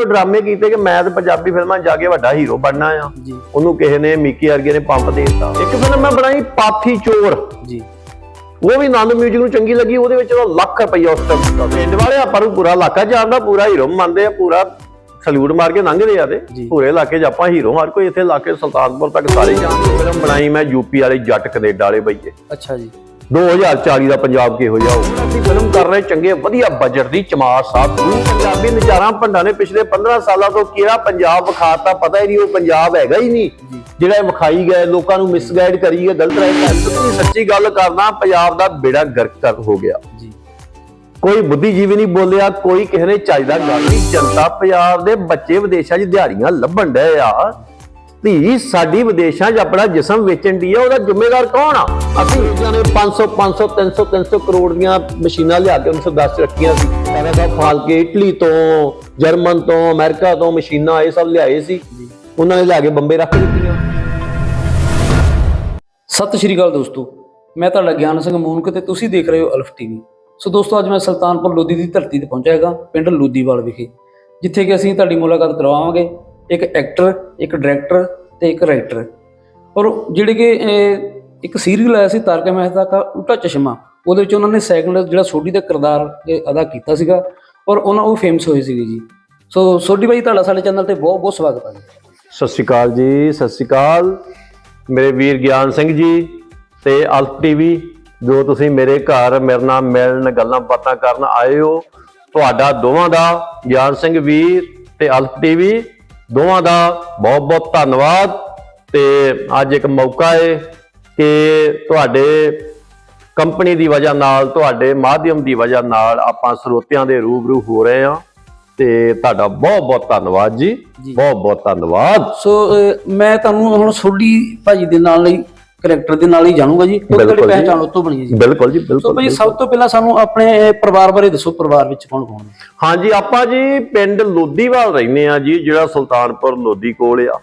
ਉਹ ਡਰਾਮੇ ਕੀਤੇ ਕਿ ਮੈਂ ਤਾਂ ਪੰਜਾਬੀ ਫਿਲਮਾਂ 'ਚ ਜਾ ਕੇ ਵੱਡਾ ਹੀਰੋ ਬਣਨਾ ਆ। ਜੀ। ਉਹਨੂੰ ਕਿਸੇ ਨੇ ਮਿੱਕੀ ਵਰਗੇ ਨੇ ਪੰਪ ਦੇ ਦਿੱਤਾ। ਇੱਕ ਫਿਲਮ ਮੈਂ ਬਣਾਈ ਪਾਥੀ ਚੋਰ। ਜੀ। ਉਹ ਵੀ ਆਨੰਦ ਮਿਊਜ਼ਿਕ ਨੂੰ ਚੰਗੀ ਲੱਗੀ ਉਹਦੇ ਵਿੱਚ ਉਹਦਾ ਲੱਖ ਰੁਪਈਆ ਉਸ ਟਾਈਮ ਦਿੱਤਾ। ਪਿੰਡ ਵਾਲੇ ਆਪਾਂ ਨੂੰ ਪੂਰਾ ਇਲਾਕਾ ਜਾਣਦਾ ਪੂਰਾ ਹੀਰੋ ਮੰਨਦੇ ਆ ਪੂਰਾ ਸਲੂਟ ਮਾਰ ਕੇ ਲੰਘਦੇ ਆ ਤੇ ਜੀ। ਪੂਰੇ ਇਲਾਕੇ 'ਚ ਆਪਾਂ ਹੀਰੋ ਹਰ ਕੋਈ ਇੱਥੇ ਇਲਾਕੇ ਸੁਲਤਾਨਪੁਰ ਤੱਕ ਸਾਰੇ ਜਾਣਦੇ ਫਿਲਮ ਬਣਾਈ ਮੈਂ ਯੂਪੀ ਵਾਲੇ ਜੱਟ ਕੈਨੇਡਾ ਵਾਲੇ ਬਈਏ। ਅੱਛਾ ਜੀ। 2040 ਦਾ ਪੰਜਾਬ ਕਿਹੋ ਜਿਹਾ ਹੋਊਗਾ ਅਸੀਂ ਫਿਲਮ ਕਰ ਰਹੇ ਚੰਗੇ ਵਧੀਆ ਬਜਟ ਦੀ ਚਮਾਰ ਸਾਹਿਬ ਨੂੰ ਪੰਜਾਬੀ ਨਜ਼ਾਰਾ ਭੰਡਾ ਨੇ ਪਿਛਲੇ 15 ਸਾਲਾਂ ਤੋਂ ਕਿਹੜਾ ਪੰਜਾਬ ਵਿਖਾਤਾ ਪਤਾ ਹੀ ਨਹੀਂ ਉਹ ਪੰਜਾਬ ਹੈਗਾ ਹੀ ਨਹੀਂ। ਜਿਹੜਾ ਵਿਖਾਈ ਗਏ ਲੋਕਾਂ ਨੂੰ ਮਿਸਗਾਈਡ ਕਰੀ ਗਏ ਗਲਤ ਰਾਹ ਤੇ ਸੱਚੀ ਗੱਲ ਕਰਨਾ ਪੰਜਾਬ ਦਾ ਬੇੜਾ ਗਰਕ ਕਰ ਹੋ ਗਿਆ। ਕੋਈ ਬੁੱਧੀਜੀਵੀ ਨਹੀਂ ਬੋਲਿਆ ਕੋਈ ਕਿਸੇ ਨੇ ਚਾਹੀਦਾ ਗੱਲ ਨਹੀਂ। ਜਨਤਾ ਪੰਜਾਬ ਦੇ ਬੱਚੇ ਵਿਦੇਸ਼ਾਂ 'ਚ ਦਿਹਾੜੀਆਂ ਲੱਭਣ ਡਏ ਆ। ਧੀ ਸਾਡੀ ਵਿਦੇਸ਼ਾਂ 'ਚ ਆਪਣਾ ਜਿਸਮ ਵੇਚਣ ਦੀ ਆ, ਉਹਦਾ ਜ਼ਿੰਮੇਵਾਰ ਕੌਣ ਆ? ਅਸੀਂ ਇਹਨਾਂ ਨੇ 500 500 300 300 ਕਰੋੜ ਦੀਆਂ ਮਸ਼ੀਨਾਂ ਲਿਆ ਕੇ 1910 'ਚ ਰੱਖੀਆਂ ਸੀ। ਕਹਿੰਦਾ ਸਾਹਿਬ ਫਾਲ ਕੇ ਇਟਲੀ ਤੋਂ, ਜਰਮਨ ਤੋਂ, ਅਮਰੀਕਾ ਤੋਂ ਮਸ਼ੀਨਾਂ ਇਹ ਸਭ ਲਿਆਏ ਸੀ। ਉਹਨਾਂ ਨੇ ਲਿਆ ਕੇ ਬੰਬੇ ਰੱਖ ਦਿੱਤੀਆਂ। ਸਤਿ ਸ਼੍ਰੀ ਅਕਾਲ ਦੋਸਤੋ। ਮੈਂ ਤੁਹਾਡਾ ਗਿਆਨ ਸਿੰਘ ਮੂਨਕ ਤੇ ਤੁਸੀਂ ਦੇਖ ਰਹੇ ਹੋ ਅਲਫ ਟੀਵੀ। ਸੋ ਦੋਸਤੋ, ਅੱਜ ਮੈਂ ਸੁਲਤਾਨਪੁਰ ਲੋਧੀ ਦੀ ਧਰਤੀ ਤੇ ਪਹੁੰਚਿਆ ਹੈਗਾ, ਪਿੰਡ ਲੋਧੀਵਾਲ ਵਿਖੇ, ਜਿੱਥੇ ਕਿ ਅਸੀਂ ਤੁਹਾਡੀ ਮੁਲਾਕਾਤ ਕਰਵਾਵਾਂਗੇ। ਇੱਕ ਐਕਟਰ, ਇੱਕ ਡਾਇਰੈਕਟਰ ਤੇ ਇੱਕ ਰਾਈਟਰ। ਔਰ ਜਿਹੜੇ ਕਿ ਇੱਕ ਸੀਰੀਅਲ ਆਇਆ ਸੀ ਤਾਰਕ ਮਹਿਤਾ ਦਾ ਉਲਟਾ ਚਸ਼ਮਾ, ਉਹਦੇ ਵਿੱਚ ਉਹਨਾਂ ਨੇ ਸੈਕਿੰਡ ਜਿਹੜਾ ਸੋਢੀ ਦਾ ਕਿਰਦਾਰ ਅਦਾ ਕੀਤਾ ਸੀਗਾ ਔਰ ਉਹਨਾਂ, ਉਹ ਫੇਮਸ ਹੋਈ ਸੀਗੀ ਜੀ। ਸੋ ਸੋਢੀ ਭਾਈ ਤੁਹਾਡਾ ਸਾਡੇ ਚੈਨਲ ਤੇ ਬਹੁਤ ਬਹੁਤ ਸਵਾਗਤ ਹੈ ਜੀ। ਸਤਿ ਸ਼੍ਰੀ ਅਕਾਲ ਜੀ, ਸਤਿ ਸ਼੍ਰੀ ਅਕਾਲ। ਮੇਰੇ ਵੀਰ ਗਿਆਨ ਸਿੰਘ ਜੀ ਤੇ ਅਲਫ ਟੀਵੀ, ਜੋ ਤੁਸੀਂ ਮੇਰੇ ਘਰ, ਮੇਰੇ ਨਾਲ ਮਿਲਣ, ਗੱਲਾਂ ਬਾਤਾਂ ਕਰਨ ਆਏ ਹੋ, ਤੁਹਾਡਾ ਦੋਵਾਂ ਦਾ ਗਿਆਨ ਸਿੰਘ ਵੀਰ ਤੇ ਅਲਫ ਟੀਵੀ। ਦੋਵਾਂ ਦਾ ਬਹੁਤ ਬਹੁਤ ਧੰਨਵਾਦ ਤੇ ਅੱਜ ਇੱਕ ਮੌਕਾ ਹੈ ਕਿ ਤੁਹਾਡੇ ਕੰਪਨੀ ਦੀ ਵਜ੍ਹਾ ਨਾਲ ਤੁਹਾਡੇ ਮਾਧਿਅਮ ਦੀ ਵਜ੍ਹਾ ਨਾਲ ਆਪਾਂ ਸਰੋਤਿਆਂ ਦੇ ਰੂਬਰੂ ਹੋ ਰਹੇ ਹਾਂ ਤੇ ਤੁਹਾਡਾ ਬਹੁਤ ਬਹੁਤ ਧੰਨਵਾਦ ਜੀ। ਬਹੁਤ ਬਹੁਤ ਧੰਨਵਾਦ ਸੋ ਮੈਂ ਤੁਹਾਨੂੰ ਹੁਣ ਸੋਢੀ ਭਾਜੀ ਦੇ ਨਾਲ ਹੀ ਕਰੈਕਟਰ ਦੇ ਨਾਲ ਹੀ ਜਾਣੂਗਾ ਜੀ ਉਹ ਬਿਲਕੁਲ ਤੁਹਾਡੀ ਜੀ। ਪਹਿਚਾਣ ਉਤੋਂ ਬਣੀ ਹੈ ਜੀ। ਬਿਲਕੁਲ ਜੀ ਸੋ ਬਿਲਕੁਲ ਭਾਈ ਸਭ ਤੋਂ ਪਹਿਲਾਂ ਸਾਨੂੰ ਆਪਣੇ ਇਹ ਪਰਿਵਾਰ ਬਾਰੇ ਦੱਸੋ ਪਰਿਵਾਰ ਵਿੱਚ ਕੌਣ ਕੌਣ ਹੈ? ਹਾਂਜੀ ਆਪਾਂ ਜੀ ਪਿੰਡ ਲੋਧੀਵਾਲ ਰਹਿੰਦੇ ਆ ਜੀ ਜਿਹੜਾ ਸੁਲਤਾਨਪੁਰ ਲੋਧੀ ਕੋਲ ਆ।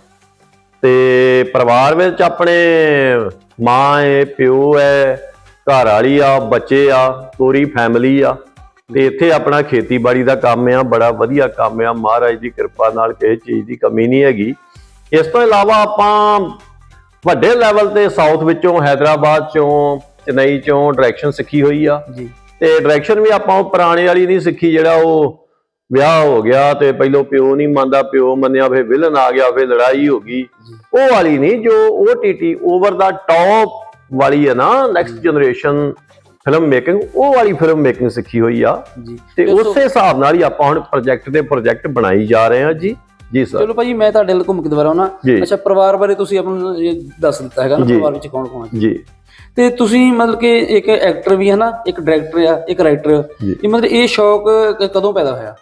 ਤੇ ਪਰਿਵਾਰ ਵਿੱਚ ਆਪਣੇ ਮਾਂ ਹੈ ਪਿਓ ਹੈ ਘਰ ਵਾਲੀ ਆ ਬੱਚੇ ਆ ਪੂਰੀ ਫੈਮਿਲੀ ਆ। ਤੇ ਇੱਥੇ ਆਪਣਾ ਖੇਤੀਬਾੜੀ ਦਾ ਕੰਮ ਆ ਬੜਾ ਵਧੀਆ ਕੰਮ ਆ। ਮਹਾਰਾਜ ਦੀ ਕਿਰਪਾ ਨਾਲ ਕਿਸੇ ਚੀਜ਼ ਦੀ ਕਮੀ ਨਹੀਂ ਹੈਗੀ। ਇਸ ਤੋਂ ਇਲਾਵਾ ਆਪਾਂ ਵੱਡੇ ਲੈਵਲ ਤੇ ਸਾਊਥ ਵਿੱਚੋਂ ਹైదరాబాద్ ਚੋਂ ਚੇਨਈ ਚੋਂ ਡਾਇਰੈਕਸ਼ਨ ਸਿੱਖੀ ਹੋਈ ਆ। ਜੀ। ਤੇ ਡਾਇਰੈਕਸ਼ਨ ਵੀ ਆਪਾਂ ਪੁਰਾਣੇ ਵਾਲੀ ਨਹੀਂ ਸਿੱਖੀ ਜਿਹੜਾ ਉਹ ਵਿਆਹ ਹੋ ਗਿਆ ਤੇ ਪਹਿਲੋਂ ਪਿਓ ਨਹੀਂ ਮੰਨਦਾ ਪਿਓ ਮੰਨਿਆ ਫੇ ਵਿਲਨ ਆ ਗਿਆ ਫੇ ਲੜਾਈ ਹੋ ਗਈ। ਉਹ ਵਾਲੀ ਨਹੀਂ ਜੋ ਉਹ ਟੀਟੀ ਓਵਰ ਦਾ ਟੌਪ ਵਾਲੀ ਹੈ ਨਾ ਨੈਕਸਟ ਜਨਰੇਸ਼ਨ ਫਿਲਮ ਮੇਕਿੰਗ ਉਹ ਵਾਲੀ ਫਿਲਮ ਮੇਕਿੰਗ ਸਿੱਖੀ ਹੋਈ ਆ। ਤੇ ਉਸੇ ਹਿਸਾਬ ਨਾਲ ਹੀ ਆਪਾਂ ਹੁਣ ਪ੍ਰੋਜੈਕਟ ਦੇ ਪ੍ਰੋਜੈਕਟ ਬਣਾਈ ਜਾ ਰਹੇ ਆ ਜੀ। ਜੀ ਸਰ। ਚਲੋ ਭਾਜੀ ਮੈਂ ਤੁਹਾਡੇ ਨਾਲ ਘੁੰਮ ਕੇ ਦੁਬਾਰਾ ਆਉਣਾ। ਅੱਛਾ ਪਰਿਵਾਰ ਬਾਰੇ ਤੁਸੀਂ ਆਪਣਾ ਦੱਸ ਦਿੱਤਾ ਹੈਗਾ ਨਾ। ਪਰਿਵਾਰ ਵਿੱਚ ਕੌਣ ਕੌਣ ਹੈ ਜੀ। ਤੇ ਤੁਸੀਂ ਮਤਲਬ ਕਿ ਇੱਕ ਐਕਟਰ ਵੀ ਹੈ ਨਾ ਇੱਕ ਡਾਇਰੈਕਟਰ ਆ ਇੱਕ ਰਾਈਟਰ। ਇਹ ਮਤਲਬ ਇਹ ਸ਼ੌਕ ਕਦੋਂ ਪੈਦਾ ਹੋਇਆ?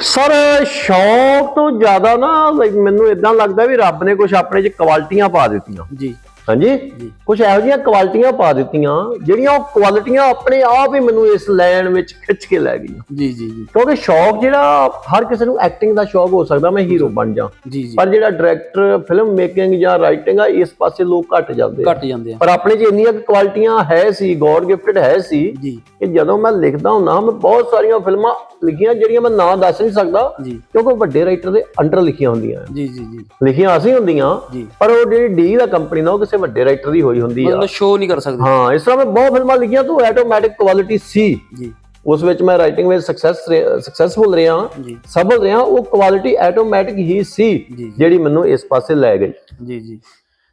ਸਰ ਸ਼ੌਕ ਤੋਂ ਜ਼ਿਆਦਾ ਨਾ ਮੈਨੂੰ ਇਦਾਂ ਲੱਗਦਾ ਵੀ ਰੱਬ ਨੇ ਕੁਝ ਆਪਣੇ 'ਚ ਕੁਆਲਿਟੀਆਂ ਪਾ ਦਿੱਤੀਆਂ। ਜੀ। ਹਾਂਜੀ। ਕੁਝ ਇਹੋ ਜਿਹੀਆਂ ਕੁਆਲਿਟੀਆਂ ਪਾ ਦਿੱਤੀਆਂ ਜਿਹੜੀਆਂ ਉਹ ਕੁਆਲਿਟੀਆਂ ਆਪਣੇ ਆਪ ਹੀ ਮੈਨੂੰ ਇਸ ਲਾਈਨ ਵਿੱਚ ਖਿੱਚ ਕੇ ਲੈ ਗਈਆਂ। ਜੀ ਜੀ ਜੀ। ਕਿਉਂਕਿ ਸ਼ੌਕ ਜਿਹੜਾ ਹਰ ਕਿਸੇ ਨੂੰ ਐਕਟਿੰਗ ਦਾ ਸ਼ੌਕ ਹੋ ਸਕਦਾ ਮੈਂ ਹੀਰੋ ਬਣ ਜਾ। ਪਰ ਜਿਹੜਾ ਡਾਇਰੈਕਟਰ ਫਿਲਮ ਮੇਕਿੰਗ ਜਾਂ ਰਾਈਟਿੰਗ ਆ ਇਸ ਪਾਸੇ ਲੋਕ ਘੱਟ ਜਾਂਦੇ ਘਟ ਜਾਂਦੇ ਆ। ਪਰ ਆਪਣੇ 'ਚ ਇੰਨੀਆਂ ਕੁਆਲਿਟੀਆਂ ਹੈ ਸੀ ਗੋਡ ਗਿਫਟਡ ਹੈ ਸੀ ਕਿ ਜਦੋਂ ਮੈਂ ਲਿਖਦਾ ਹੁੰਦਾ ਮੈਂ ਬਹੁਤ ਸਾਰੀਆਂ ਫਿਲਮਾਂ ਲਿਖੀਆਂ ਜਿਹੜੀਆਂ ਮੈਂ ਨਾਂ ਦੱਸ ਨਹੀਂ ਸਕਦਾ ਕਿਉਂਕਿ ਵੱਡੇ ਰਾਈਟਰ ਦੇ ਅੰਡਰ ਲਿਖੀਆਂ ਹੁੰਦੀਆਂ। ਜੀ ਜੀ ਜੀ। ਲਿਖੀਆਂ ਅਸੀਂ ਹੁੰਦੀਆਂ ਪਰ ਉਹ ਜਿਹੜੀ ਡੀ ਦਾ ਕੰਪਨੀ ਨਾ ਉਹ ਕਿਸੇ ਵੱਡੇ ਰਾਈਟਰ ਦੀ ਹੋਈ ਹੁੰਦੀ ਆ। ਮਤਲਬ ਸ਼ੋਅ ਨਹੀਂ ਕਰ ਸਕਦੇ। ਹਾਂ ਇਸ ਤਰ੍ਹਾਂ ਮੈਂ ਬਹੁਤ ਫਿਲਮਾਂ ਲਿਖੀਆਂ ਤੋਂ ਆਟੋਮੈਟਿਕ ਕੁਆਲਿਟੀ ਸੀ। ਜੀ। ਉਸ ਵਿੱਚ ਮੈਂ ਰਾਈਟਿੰਗ ਵਿੱਚ ਸਕਸੈਸ ਸਕਸੈਸਫੁਲ ਰਿਹਾ ਜੀ। ਸਫਲ ਰਿਹਾ ਉਹ ਕੁਆਲਿਟੀ ਆਟੋਮੈਟਿਕ ਹੀ ਸੀ। ਜਿਹੜੀ ਮੈਨੂੰ ਇਸ ਪਾਸੇ ਲੈ ਗਈ। ਜੀ ਜੀ।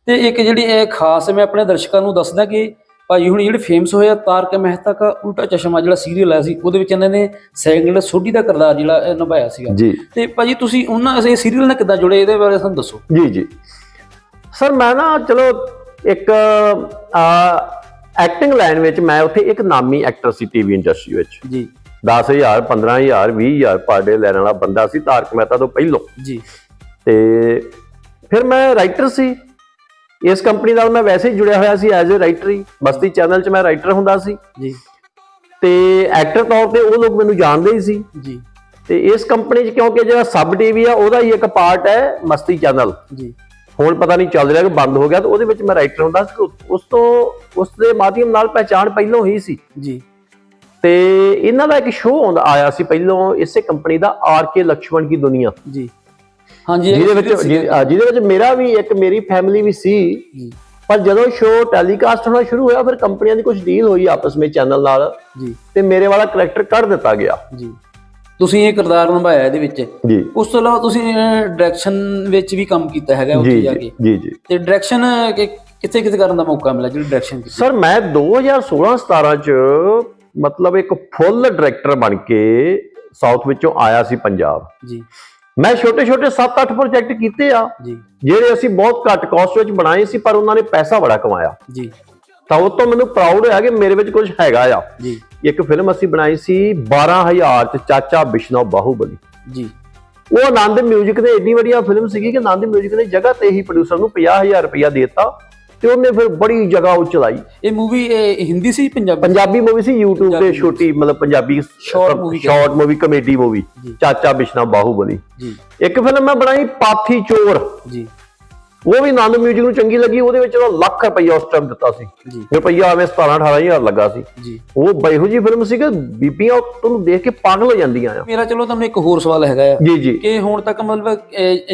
ਤੇ ਇੱਕ ਜਿਹੜੀ ਇਹ ਖਾਸ ਮੈਂ ਆਪਣੇ ਦਰਸ਼ਕਾਂ ਨੂੰ ਦੱਸਦਾ ਕਿ ਭਾਜੀ ਹੁਣ ਜਿਹੜੇ ਫੇਮਸ ਹੋਇਆ ਤਾਰਕ ਮਹਿਤਾ ਦਾ ਉਲਟਾ ਚਸ਼ਮਾ ਜਿਹੜਾ ਸੀਰੀਅਲ ਆਇਆ ਸੀ ਉਹਦੇ ਵਿੱਚ ਇਹਨਾਂ ਨੇ ਸੈਕੰਡ ਸੋਢੀ ਦਾ ਕਿਰਦਾਰ ਜਿਹੜਾ ਨਿਭਾਇਆ ਸੀਗਾ। ਤੇ ਭਾਜੀ ਤੁਸੀਂ ਉਹਨਾਂ ਇਸ ਸੀਰੀਅਲ ਨਾਲ ਕਿੱਦਾਂ ਜੁੜੇ ਇਹਦੇ ਬਾਰੇ ਸਾਨੂੰ ਦੱਸੋ। ਜੀ ਜੀ। ਸਰ ਮੈਂ ਨਾ ਚਲੋ ਇੱਕ ਐਕਟਿੰਗ ਲਾਈਨ ਵਿੱਚ ਮੈਂ ਉੱਥੇ ਇੱਕ ਨਾਮੀ ਐਕਟਰ ਸੀ ਟੀਵੀ ਇੰਡਸਟਰੀ ਵਿੱਚ। ਜੀ। 10000 15000 20000 ਪਰ ਡੇ ਲੈਣ ਵਾਲਾ ਬੰਦਾ ਸੀ ਤਾਰਕ ਮਹਿਤਾ ਤੋਂ ਪਹਿਲੋਂ। ਜੀ। ਤੇ ਫਿਰ ਮੈਂ ਰਾਈਟਰ ਸੀ। ਇਸ ਕੰਪਨੀ ਨਾਲ ਮੈਂ ਵੈਸੇ ਹੀ ਜੁੜਿਆ ਹੋਇਆ ਸੀ ਐਜ਼ ਅ ਰਾਈਟਰ ਹੀ। ਬਸਤੀ ਚੈਨਲ 'ਚ ਮੈਂ ਰਾਈਟਰ ਹੁੰਦਾ ਸੀ। ਜੀ। ਤੇ ਐਕਟਰ ਤੌਰ ਤੇ ਉਹ ਲੋਕ ਮੈਨੂੰ ਜਾਣਦੇ ਹੀ ਸੀ। ਜੀ। ਤੇ ਇਸ ਕੰਪਨੀ 'ਚ ਕਿਉਂਕਿ ਜਿਹੜਾ ਸਬ ਟੀਵੀ ਆ ਉਹਦਾ ਹੀ ਇੱਕ ਪਾਰਟ ਹੈ ਮਸਤੀ ਚੈਨਲ ਜੀ। ਹੁਣ ਪਤਾ ਨਹੀਂ ਚੱਲ ਰਿਹਾ ਕਿ ਬੰਦ ਹੋ ਗਿਆ ਤੇ ਉਹਦੇ ਵਿੱਚ ਮੈਂ ਰਾਈਟਰ ਹੁੰਦਾ ਸੀ ਉਸ ਤੋਂ ਉਸ ਦੇ ਮਾਧਿਅਮ ਨਾਲ ਪਹਿਚਾਣ ਪਹਿਲਾਂ ਹੀ ਸੀ। ਜੀ। ਤੇ ਇਹਨਾਂ ਦਾ ਇੱਕ ਸ਼ੋਅ ਆਉਂਦਾ ਆਇਆ ਸੀ ਪਹਿਲਾਂ ਇਸੇ ਕੰਪਨੀ ਦਾ ਆਰ ਕੇ ਲక్ష్మణ ਕੀ ਦੁਨੀਆ। ਜੀ। ਹਾਂਜੀ ਜਿਹਦੇ ਵਿੱਚ ਜਿਹਦੇ ਵਿੱਚ ਮੇਰਾ ਵੀ ਇੱਕ ਮੇਰੀ ਫੈਮਿਲੀ ਵੀ ਸੀ। ਪਰ ਜਦੋਂ ਸ਼ੋਅ ਟੈਲੀਕਾਸਟ ਹੋਣਾ ਸ਼ੁਰੂ ਹੋਇਆ ਫਿਰ ਕੰਪਨੀਆਂ ਦੀ ਕੁਝ ਡੀਲ ਹੋਈ ਆਪਸ ਵਿੱਚ ਚੈਨਲ ਨਾਲ। ਜੀ। ਤੇ ਮੇਰੇ ਵਾਲਾ ਕੈਰੈਕਟਰ ਕੱਢ ਦਿੱਤਾ ਗਿਆ। ਜੀ। ਤੁਸੀਂ ਇਹ ਕਿਰਦਾਰ ਨਿਭਾਇਆ ਇਹਦੇ ਵਿੱਚ। ਜੀ। ਉਸ ਤੋਂ ਇਲਾਵਾ ਤੁਸੀਂ ਡਾਇਰੈਕਸ਼ਨ ਵਿੱਚ ਵੀ ਕੰਮ ਕੀਤਾ ਹੈਗਾ ਉੱਥੇ ਜੀ ਕੇ। ਜੀ ਜੀ। ਤੇ ਡਾਇਰੈਕਸ਼ਨ ਕਿੱਥੇ ਕਿੱਥੇ ਕਰਨ ਦਾ ਮੌਕਾ ਮਿਲਿਆ ਜਿਹੜੀ ਡਾਇਰੈਕਸ਼ਨ ਕੀਤੀ? ਸਰ ਮੈਂ 2016-17 ਚ ਮਤਲਬ ਇੱਕ ਫੁੱਲ ਡਾਇਰੈਕਟਰ ਬਣ ਕੇ ਸਾਊਥ ਵਿੱਚੋਂ ਆਇਆ ਸੀ ਪੰਜਾਬ। ਜੀ। ਮੈਂ ਛੋਟੇ-ਛੋਟੇ 7-8 ਪ੍ਰੋਜੈਕਟ ਕੀਤੇ ਆ। ਜੀ। ਜਿਹੜੇ ਅਸੀਂ ਬਹੁਤ ਘੱਟ ਕਾਸਟ ਵਿੱਚ ਬਣਾਏ ਸੀ ਪਰ ਉਹਨਾਂ ਨੇ ਪੈਸਾ ਬੜਾ ਕਮਾਇਆ। ਜੀ। ਤਾਂ ਉਹ ਤੋਂ ਮੈਨੂੰ ਪ੍ਰਾਊਡ ਹੋਇਆ ਕਿ ਮੇਰੇ ਵਿੱਚ ਕੁਝ ਹੈਗਾ ਆ। ਜੀ। ਇੱਕ ਫਿਲਮ ਅਸੀਂ ਬਣਾਈ ਸੀ 12000 ਚ ਚਾਚਾ ਬਿਸ਼ਨੋ ਬਾਹੂਬਲੀ। ਜੀ। ਉਹ ਆਨੰਦ ਮਿਊਜ਼ਿਕ ਨੇ ਏਡੀ ਵਧੀਆ ਫਿਲਮ ਸੀਗੀ ਕਿ ਆਨੰਦ ਮਿਊਜ਼ਿਕ ਨੇ ਜਗ੍ਹਾ ਤੇ ਹੀ ਪ੍ਰੋਡਿਊਸਰ ਨੂੰ 50000 ਰੁਪਇਆ ਦਿੱਤਾ ਤੇ ਉਹਨੇ ਫਿਰ ਬੜੀ ਜਗ੍ਹਾ ਉਹ ਚਲਾਈ। ਇਹ ਮੂਵੀ ਹਿੰਦੀ ਸੀ ਪੰਜਾਬੀ? ਪੰਜਾਬੀ ਮੂਵੀ ਸੀ YouTube ਤੇ ਛੋਟੀ ਮਤਲਬ Punjabi short movie comedy movie. Chacha Bishna Bahubali. ਜੀ। ਇੱਕ ਫਿਲਮ ਮੈਂ ਬਣਾਈ ਪਾਥੀ ਚੋਰ। ਜੀ। ਉਹ ਵੀ ਆਨੰਦ ਮਿਊਜ਼ਿਕ ਨੂੰ ਚੰਗੀ ਲੱਗੀ ਉਹਦੇ ਵਿੱਚ ਉਹ ਲੱਖ ਰੁਪਈਆ ਉਸ ਟਾਈਮ ਦਿੱਤਾ ਸੀ। ਜੀ। ਰੁਪਈਆ ਐਵੇਂ 17 18000 ਲੱਗਾ ਸੀ। ਜੀ। ਉਹ ਬਈਹੋ ਜੀ ਫਿਲਮ ਸੀ ਕਿ ਬੀਬੀਆਂ ਤੁਹਾਨੂੰ ਦੇਖ ਕੇ ਪਾਗਲ ਹੋ ਜਾਂਦੀਆਂ ਆ। ਮੇਰਾ ਚਲੋ ਤੁਹਾਨੂੰ ਇੱਕ ਹੋਰ ਸਵਾਲ ਹੈਗਾ ਆ। ਜੀ ਜੀ। ਕਿ ਹੁਣ ਤੱਕ ਮਤਲਬ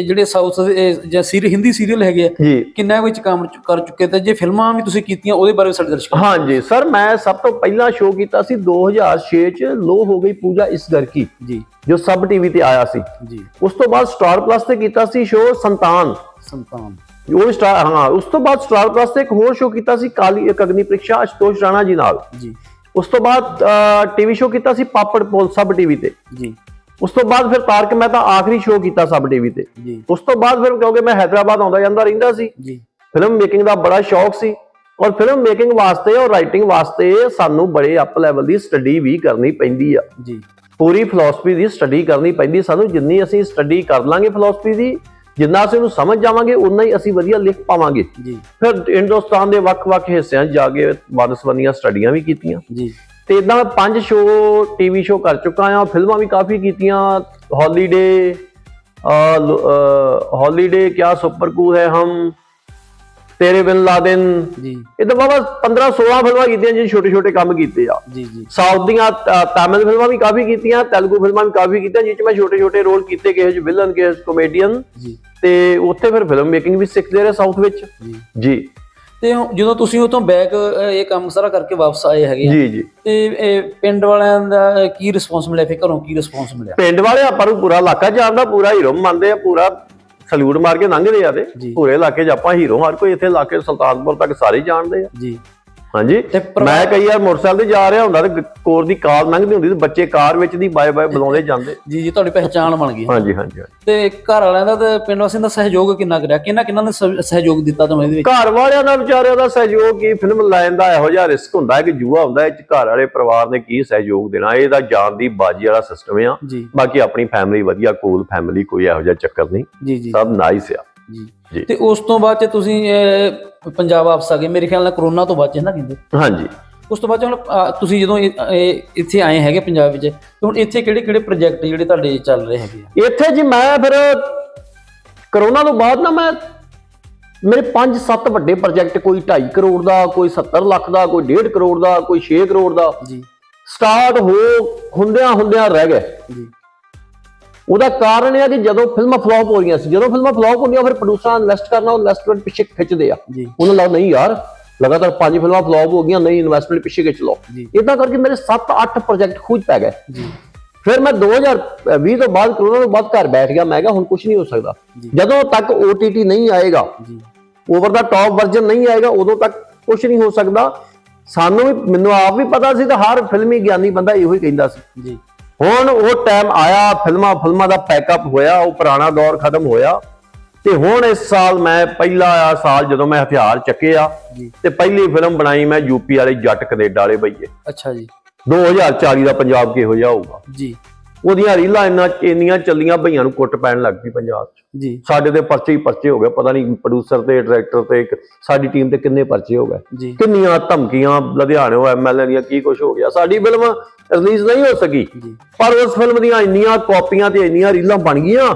ਜਿਹੜੇ ਸਾਊਥ ਜਾਂ ਸੀਰ ਹਿੰਦੀ ਸੀਰੀਅਲ ਹੈਗੇ ਆ ਜੀ। ਕਿੰਨਾ ਵਿੱਚ ਕੰਮ ਕਰ ਚੁੱਕੇ ਤੇ ਜੇ ਫਿਲਮਾਂ ਵੀ ਤੁਸੀਂ ਕੀਤੀਆਂ ਉਹਦੇ ਬਾਰੇ ਸਾਡੇ ਦਰਸ਼ਕ ਹਾਂਜੀ ਸਰ ਮੈਂ ਸਭ ਤੋਂ ਪਹਿਲਾਂ ਸ਼ੋਅ ਕੀਤਾ ਸੀ 2006 ਚ ਲੋ ਹੋ ਗਈ ਪੂਜਾ ਇਸ ਘਰ ਕੀ ਜੀ। ਜੋ ਸਬ ਟੀਵੀ ਤੇ ਆਇਆ ਸੀ। ਜੀ। ਉਸ ਤੋਂ ਬਾਅਦ ਸਟਾਰ ਪਲੱਸ ਤੇ ਕੀਤਾ ਸੀ ਸ਼ੋਅ ਸੰਤਾਨ। ਸੰਤਾਨ। ਉਹ ਸਟਾਰ ਹਾਂ ਉਸ ਤੋਂ ਬਾਅਦ ਸਟਾਰ ਪਲੱਸ ਤੇ ਇੱਕ ਹੋਰ ਸ਼ੋਅ ਕੀਤਾ ਸੀ ਕਾਲੀ ਇੱਕ ਅਗਨੀ ਪ੍ਰੀਖਿਆ ਅਸ਼ਤੋਸ਼ ਰਾਣਾ ਜੀ ਨਾਲ। ਜੀ। ਉਸ ਤੋਂ ਬਾਅਦ ਟੀਵੀ ਸ਼ੋਅ ਕੀਤਾ ਸੀ ਪਾਪੜ ਪੋਲ ਸਬ ਟੀਵੀ ਤੇ। ਜੀ। ਉਸ ਤੋਂ ਬਾਅਦ ਫਿਰ ਤਾਰਕ ਮਹਿਤਾ ਆਖਰੀ ਸ਼ੋਅ ਕੀਤਾ ਸਬ ਟੀਵੀ ਤੇ। ਜੀ। ਉਸ ਤੋਂ ਬਾਅਦ ਫਿਰ ਕਿਉਂਕਿ ਮੈਂ ਹੈਦਰਾਬਾਦ ਆਉਂਦਾ ਜਾਂਦਾ ਰਹਿੰਦਾ ਸੀ। ਜੀ। ਫਿਲਮ ਮੇਕਿੰਗ ਦਾ ਬੜਾ ਸ਼ੌਕ ਸੀ। ਔਰ ਫਿਲਮ ਮੇਕਿੰਗ ਵਾਸਤੇ ਔਰ ਰਾਈਟਿੰਗ ਵਾਸਤੇ ਸਾਨੂੰ ਬੜੇ ਅਪ ਲੈਵਲ ਦੀ ਸਟੱਡੀ ਵੀ ਕਰਨੀ ਪੈਂਦੀ ਆ। ਜੀ। ਪੂਰੀ ਫਿਲਾਸਫੀ ਦੀ ਸਟੱਡੀ ਕਰਨੀ ਪੈਂਦੀ। ਸਾਨੂੰ ਜਿੰਨੀ ਅਸੀਂ ਸਟੱਡੀ ਕਰ ਲਾਂਗੇ ਫਿਲਾਸਫੀ ਦੀ ਜਿੰਨਾ ਅਸੀਂ ਉਹਨੂੰ ਸਮਝ ਜਾਵਾਂਗੇ ਉਨਾ ਹੀ ਅਸੀਂ ਵਧੀਆ ਲਿਖ ਪਾਵਾਂਗੇ। ਜੀ। ਫਿਰ ਹਿੰਦੁਸਤਾਨ ਦੇ ਵੱਖ-ਵੱਖ ਹਿੱਸਿਆਂ 'ਚ ਜਾ ਕੇ ਵੰਨ-ਸਵੰਨੀਆਂ ਸਟੱਡੀਆਂ ਵੀ ਕੀਤੀਆਂ। ਜੀ। ਤੇ ਇਦਾਂ ਪੰਜ ਸ਼ੋਅ ਟੀਵੀ ਸ਼ੋਅ ਕਰ ਚੁੱਕਾ ਆ ਫਿਲਮਾਂ ਵੀ ਕਾਫੀ ਕੀਤੀਆਂ। ਹੌਲੀਡੇ ਹੌਲੀਡੇ ਕਿਆ ਸੁਪਰ ਕੂਲ ਹੈ ਹਮ ਤੇਰੇ ਬਿਨ ਲਾਦਿਨ ਜੀ। ਇਦਾਂ ਬਾਬਾ 15 16 ਫਿਲਮਾਂ ਕੀਤੀਆਂ ਜੀ ਛੋਟੇ ਛੋਟੇ ਕੰਮ ਕੀਤੇ ਆ। ਜੀ ਜੀ। ਸਾਊਥ ਦੀਆਂ ਤ- ਤਾਮਿਲ ਫਿਲਮਾਂ ਵੀ ਕਾਫੀ ਕੀਤੀਆਂ ਤੇਲਗੂ ਫਿਲਮਾਂ ਵੀ ਕਾਫੀ ਕੀਤੀਆਂ ਜਿਸ 'ਚ ਮੈਂ ਛੋਟੇ ਛੋਟੇ ਰੋਲ ਕੀਤੇ ਕਿਸੇ 'ਚ ਵਿਲਨ ਕਿਸੇ ਕਮੇਡੀਅਨ ਜੀ। ਤੇ ਉੱਥੇ ਫਿਰ ਫਿਲਮ ਮੇਕਿੰਗ ਵੀ ਸਿੱਖਦੇ ਰਹੇ ਸਾਊਥ ਵਿੱਚ। ਜੀ। ਤੇ ਜਦੋਂ ਤੁਸੀਂ ਉਹ ਤੋਂ ਬੈਕ ਇਹ ਕੰਮ ਸਾਰਾ ਕਰਕੇ ਵਾਪਸ ਆਏ ਹੈਗੇ ਜੀ ਜੀ। ਤੇ ਇਹ ਪਿੰਡ ਵਾਲਿਆਂ ਦਾ ਕੀ ਰਿਸਪੌਂਸ ਮਿਲਿਆ? ਫਿਰ ਘਰੋਂ ਕੀ ਰਿਸਪੌਂਸ ਮਿਲਿਆ? ਪਿੰਡ ਵਾਲੇ ਆਪਾਂ ਨੂੰ ਪੂਰਾ ਇਲਾਕਾ ਜਾਣਦਾ ਪੂਰਾ ਹੀਰੋ ਮੰਨਦੇ ਆ ਪੂਰਾ ਸਲੂਟ ਮਾਰ ਕੇ ਲੰਘਦੇ ਆ ਤੇ। ਪੂਰੇ ਇਲਾਕੇ 'ਚ ਆਪਾਂ ਹੀਰੋ ਹਰ ਕੋਈ ਇੱਥੇ ਇਲਾਕੇ ਸੁਲਤਾਨਪੁਰ ਤੱਕ ਸਾਰੇ ਜਾਣਦੇ ਆ ਜੀ ਹਾਂਜੀ। ਤੇ ਮੈਂ ਕਈ ਵਾਰ ਮੋਟਰਸਾਈਕਲ ਤੇ ਜਾ ਰਿਹਾ ਹੁੰਦਾ ਤੇ ਕੋਰ ਦੀ ਕਾਰ ਲੰਘਦੀ ਹੁੰਦੀ ਤੇ ਬੱਚੇ ਕਾਰ ਵਿੱਚ ਦੀ ਬਾਏ ਬਾਏ ਬੁਲਾਉਂਦੇ ਜਾਂਦੇ। ਜੀ ਜੀ ਤੁਹਾਡੀ ਪਹਿਚਾਣ ਬਣ ਗਈ। ਹਾਂਜੀ ਹਾਂਜੀ। ਤੇ ਘਰ ਵਾਲਿਆਂ ਦਾ ਤੇ ਪਿੰਡ ਵਾਸੀਆਂ ਦਾ ਸਹਿਯੋਗ ਕਿੰਨਾ ਕਰਿਆ ਕਿੰਨਾ ਕਿੰਨਾ ਨੇ ਸਹਿ- ਸਹਿਯੋਗ ਦਿੱਤਾ ਤੁਹਾਨੂੰ ਇਹਦੇ ਵਿੱਚ? ਘਰ ਵਾਲਿਆਂ ਦਾ ਵਿਚਾਰਿਆਂ ਦਾ ਸਹਿਯੋਗ ਕੀ? ਫਿਲਮ ਲਾਈਨ ਦਾ ਇਹੋ ਜਿਹਾ ਰਿਸਕ ਹੁੰਦਾ ਹੈ ਕਿ ਜੂਆ ਹੁੰਦਾ ਹੈ ਇਹ 'ਚ ਘਰ ਵਾਲੇ ਪਰਿਵਾਰ ਨੇ ਕੀ ਸਹਿਯੋਗ ਦੇਣਾ? ਇਹਦਾ ਜਾਨ ਦੀ ਬਾਜੀ ਵਾਲਾ ਸਿਸਟਮ ਆ। ਬਾਕੀ ਆਪਣੀ ਫੈਮਿਲੀ ਵਧੀਆ ਕੂਲ ਫੈਮਿਲੀ ਕੋਈ ਇਹੋ ਜਿਹਾ ਚੱਕਰ ਨਹੀਂ। ਜੀ ਜੀ। ਸਭ ਨਾਈਸ ਆ। ਜੀ। ਤੇ ਉਸ ਤੋਂ ਬਾਅਦ ਚ ਤੁਸੀਂ ਪੰਜਾਬ ਵਾਪਸ ਆ ਗਏ। ਮੇਰੇ ਖਿਆਲ ਨਾਲ ਕਰੋਨਾ ਤੋਂ ਬਾਅਦ ਚ ਨਾ ਕਹਿੰਦੇ। ਹਾਂਜੀ। ਉਸ ਤੋਂ ਬਾਅਦ ਹੁਣ ਤੁਸੀਂ ਜਦੋਂ ਇੱਥੇ ਆਏ ਹੈਗੇ ਪੰਜਾਬ ਵਿੱਚ ਤੇ ਹੁਣ ਇੱਥੇ ਕਿਹੜੇ ਕਿਹੜੇ ਪ੍ਰੋਜੈਕਟ ਜਿਹੜੇ ਤੁਹਾਡੇ ਚੱਲ ਰਹੇ ਹੈਗੇ ਇੱਥੇ ਜੀ ਮੈਂ ਫਿਰ ਕਰੋਨਾ ਤੋਂ ਬਾਅਦ ਨਾ ਮੈਂ ਮੇਰੇ 5-7 ਵੱਡੇ ਪ੍ਰੋਜੈਕਟ ਕੋਈ 2.5 ਕਰੋੜ ਦਾ ਕੋਈ 70 ਲੱਖ ਦਾ ਕੋਈ 1.5 ਕਰੋੜ ਦਾ ਕੋਈ 6 ਕਰੋੜ ਦਾ ਜੀ। ਸਟਾਰਟ ਹੋ ਹੁੰਦਿਆਂ ਹੁੰਦਿਆਂ ਰਹਿ ਗਏ। ਜੀ। ਉਹਦਾ ਕਾਰਨ ਇਹ ਹੈ ਕਿ ਜਦੋਂ ਫਿਲਮਾਂ ਫਲॉप ਹੋ ਰਹੀਆਂ ਸੀ ਜਦੋਂ ਫਿਲਮਾਂ ਫਲॉप ਹੁੰਦੀਆਂ ਫਿਰ ਪ੍ਰੋਡਿਊਸਰਾਂ ਇਨਵੈਸਟ ਕਰਨਾ ਉਹ ਇਨਵੈਸਟਮੈਂਟ ਪਿੱਛੇ ਖਿੱਚਦੇ ਆ। ਉਹਨਾਂ ਲੱਗ ਨਹੀਂ ਯਾਰ ਲਗਾਤਾਰ ਪੰਜ ਫਿਲਮਾਂ ਫਲॉप ਹੋ ਗਈਆਂ ਨਹੀਂ ਇਨਵੈਸਟਮੈਂਟ ਪਿੱਛੇ ਖਿੱਚ ਲਓ। ਇਦਾਂ ਕਰਕੇ ਮੇਰੇ 7-8 ਪ੍ਰੋਜੈਕਟ ਖੁਦ ਪੈ ਗਏ। ਫਿਰ ਮੈਂ 2020 ਤੋਂ ਬਾਅਦ ਕਰੋਨਾ ਤੋਂ ਬਾਅਦ ਘਰ ਬੈਠ ਗਿਆ। ਮੈਂ ਕਿਹਾ ਹੁਣ ਕੁਝ ਨਹੀਂ ਹੋ ਸਕਦਾ। ਜਦੋਂ ਤੱਕ OTT ਨਹੀਂ ਆਏਗਾ ਓਵਰ ਦਾ ਟਾਪ ਵਰਜ਼ਨ ਨਹੀਂ ਆਏਗਾ ਉਦੋਂ ਤੱਕ ਕੁਝ ਨਹੀਂ ਹੋ ਸਕਦਾ। ਸਾਨੂੰ ਵੀ ਮੈਨੂੰ ਆਪ ਵੀ ਪਤਾ ਸੀ ਤਾਂ ਹਰ ਫਿਲਮੀ ਗਿਆਨੀ ਬੰਦਾ ਇਹੋ ਹੀ ਕਹਿੰਦਾ ਸੀ। ਜੀ। ਹੁਣ ਉਹ ਟਾਈਮ ਆਇਆ ਫਿਲਮਾਂ ਫਿਲਮਾਂ ਦਾ ਪੈਕਅਪ ਹੋਇਆ ਉਹ ਪੁਰਾਣਾ ਦੌਰ ਖਤਮ ਹੋਇਆ। ਤੇ ਹੁਣ ਇਸ ਸਾਲ ਮੈਂ ਪਹਿਲਾ ਆ ਸਾਲ ਜਦੋਂ ਮੈਂ ਹਥਿਆਰ ਚੱਕੇ ਆ ਤੇ ਪਹਿਲੀ ਫਿਲਮ ਬਣਾਈ ਮੈਂ ਯੂਪੀ ਵਾਲੇ ਜੱਟ ਕੈਨੇਡਾ ਵਾਲੇ ਬਈਏ। ਅੱਛਾ ਜੀ। 2040 ਦਾ ਪੰਜਾਬ ਕਿਹੋ ਜਿਹਾ ਹੋਊਗਾ? ਜੀ। ਉਹਦੀਆਂ ਰੀਲਾਂ ਇੰਨਾ ਇੰਨੀਆਂ ਚੱਲੀਆਂ ਭਈਆਂ ਨੂੰ ਕੁੱਟ ਪੈਣ ਲੱਗ ਪਈ ਪੰਜਾਬ 'ਚ। ਜੀ। ਸਾਡੇ ਤੇ ਪਰਚੇ ਹੀ ਪਰਚੇ ਹੋ ਗਏ ਪਤਾ ਨਹੀਂ ਪ੍ਰੋਡਿਊਸਰ ਤੇ ਡਾਇਰੈਕਟਰ ਤੇ ਇੱਕ ਸਾਡੀ ਟੀਮ ਤੇ ਕਿੰਨੇ ਪਰਚੇ ਹੋ ਗਏ। ਕਿੰਨੀਆਂ ਧਮਕੀਆਂ ਲੁਧਿਆਣਿਓਂ ਐਮਐਲਏ ਦੀਆਂ ਕੀ ਕੁਝ ਹੋ ਗਿਆ। ਸਾਡੀ ਫਿਲਮ ਰਿਲੀਜ਼ ਨਹੀਂ ਹੋ ਸਕੀ। ਪਰ ਉਸ ਫਿਲਮ ਦੀਆਂ ਇੰਨੀਆਂ ਕਾਪੀਆਂ ਤੇ ਇੰਨੀਆਂ ਰੀਲਾਂ ਬਣ ਗਈਆਂ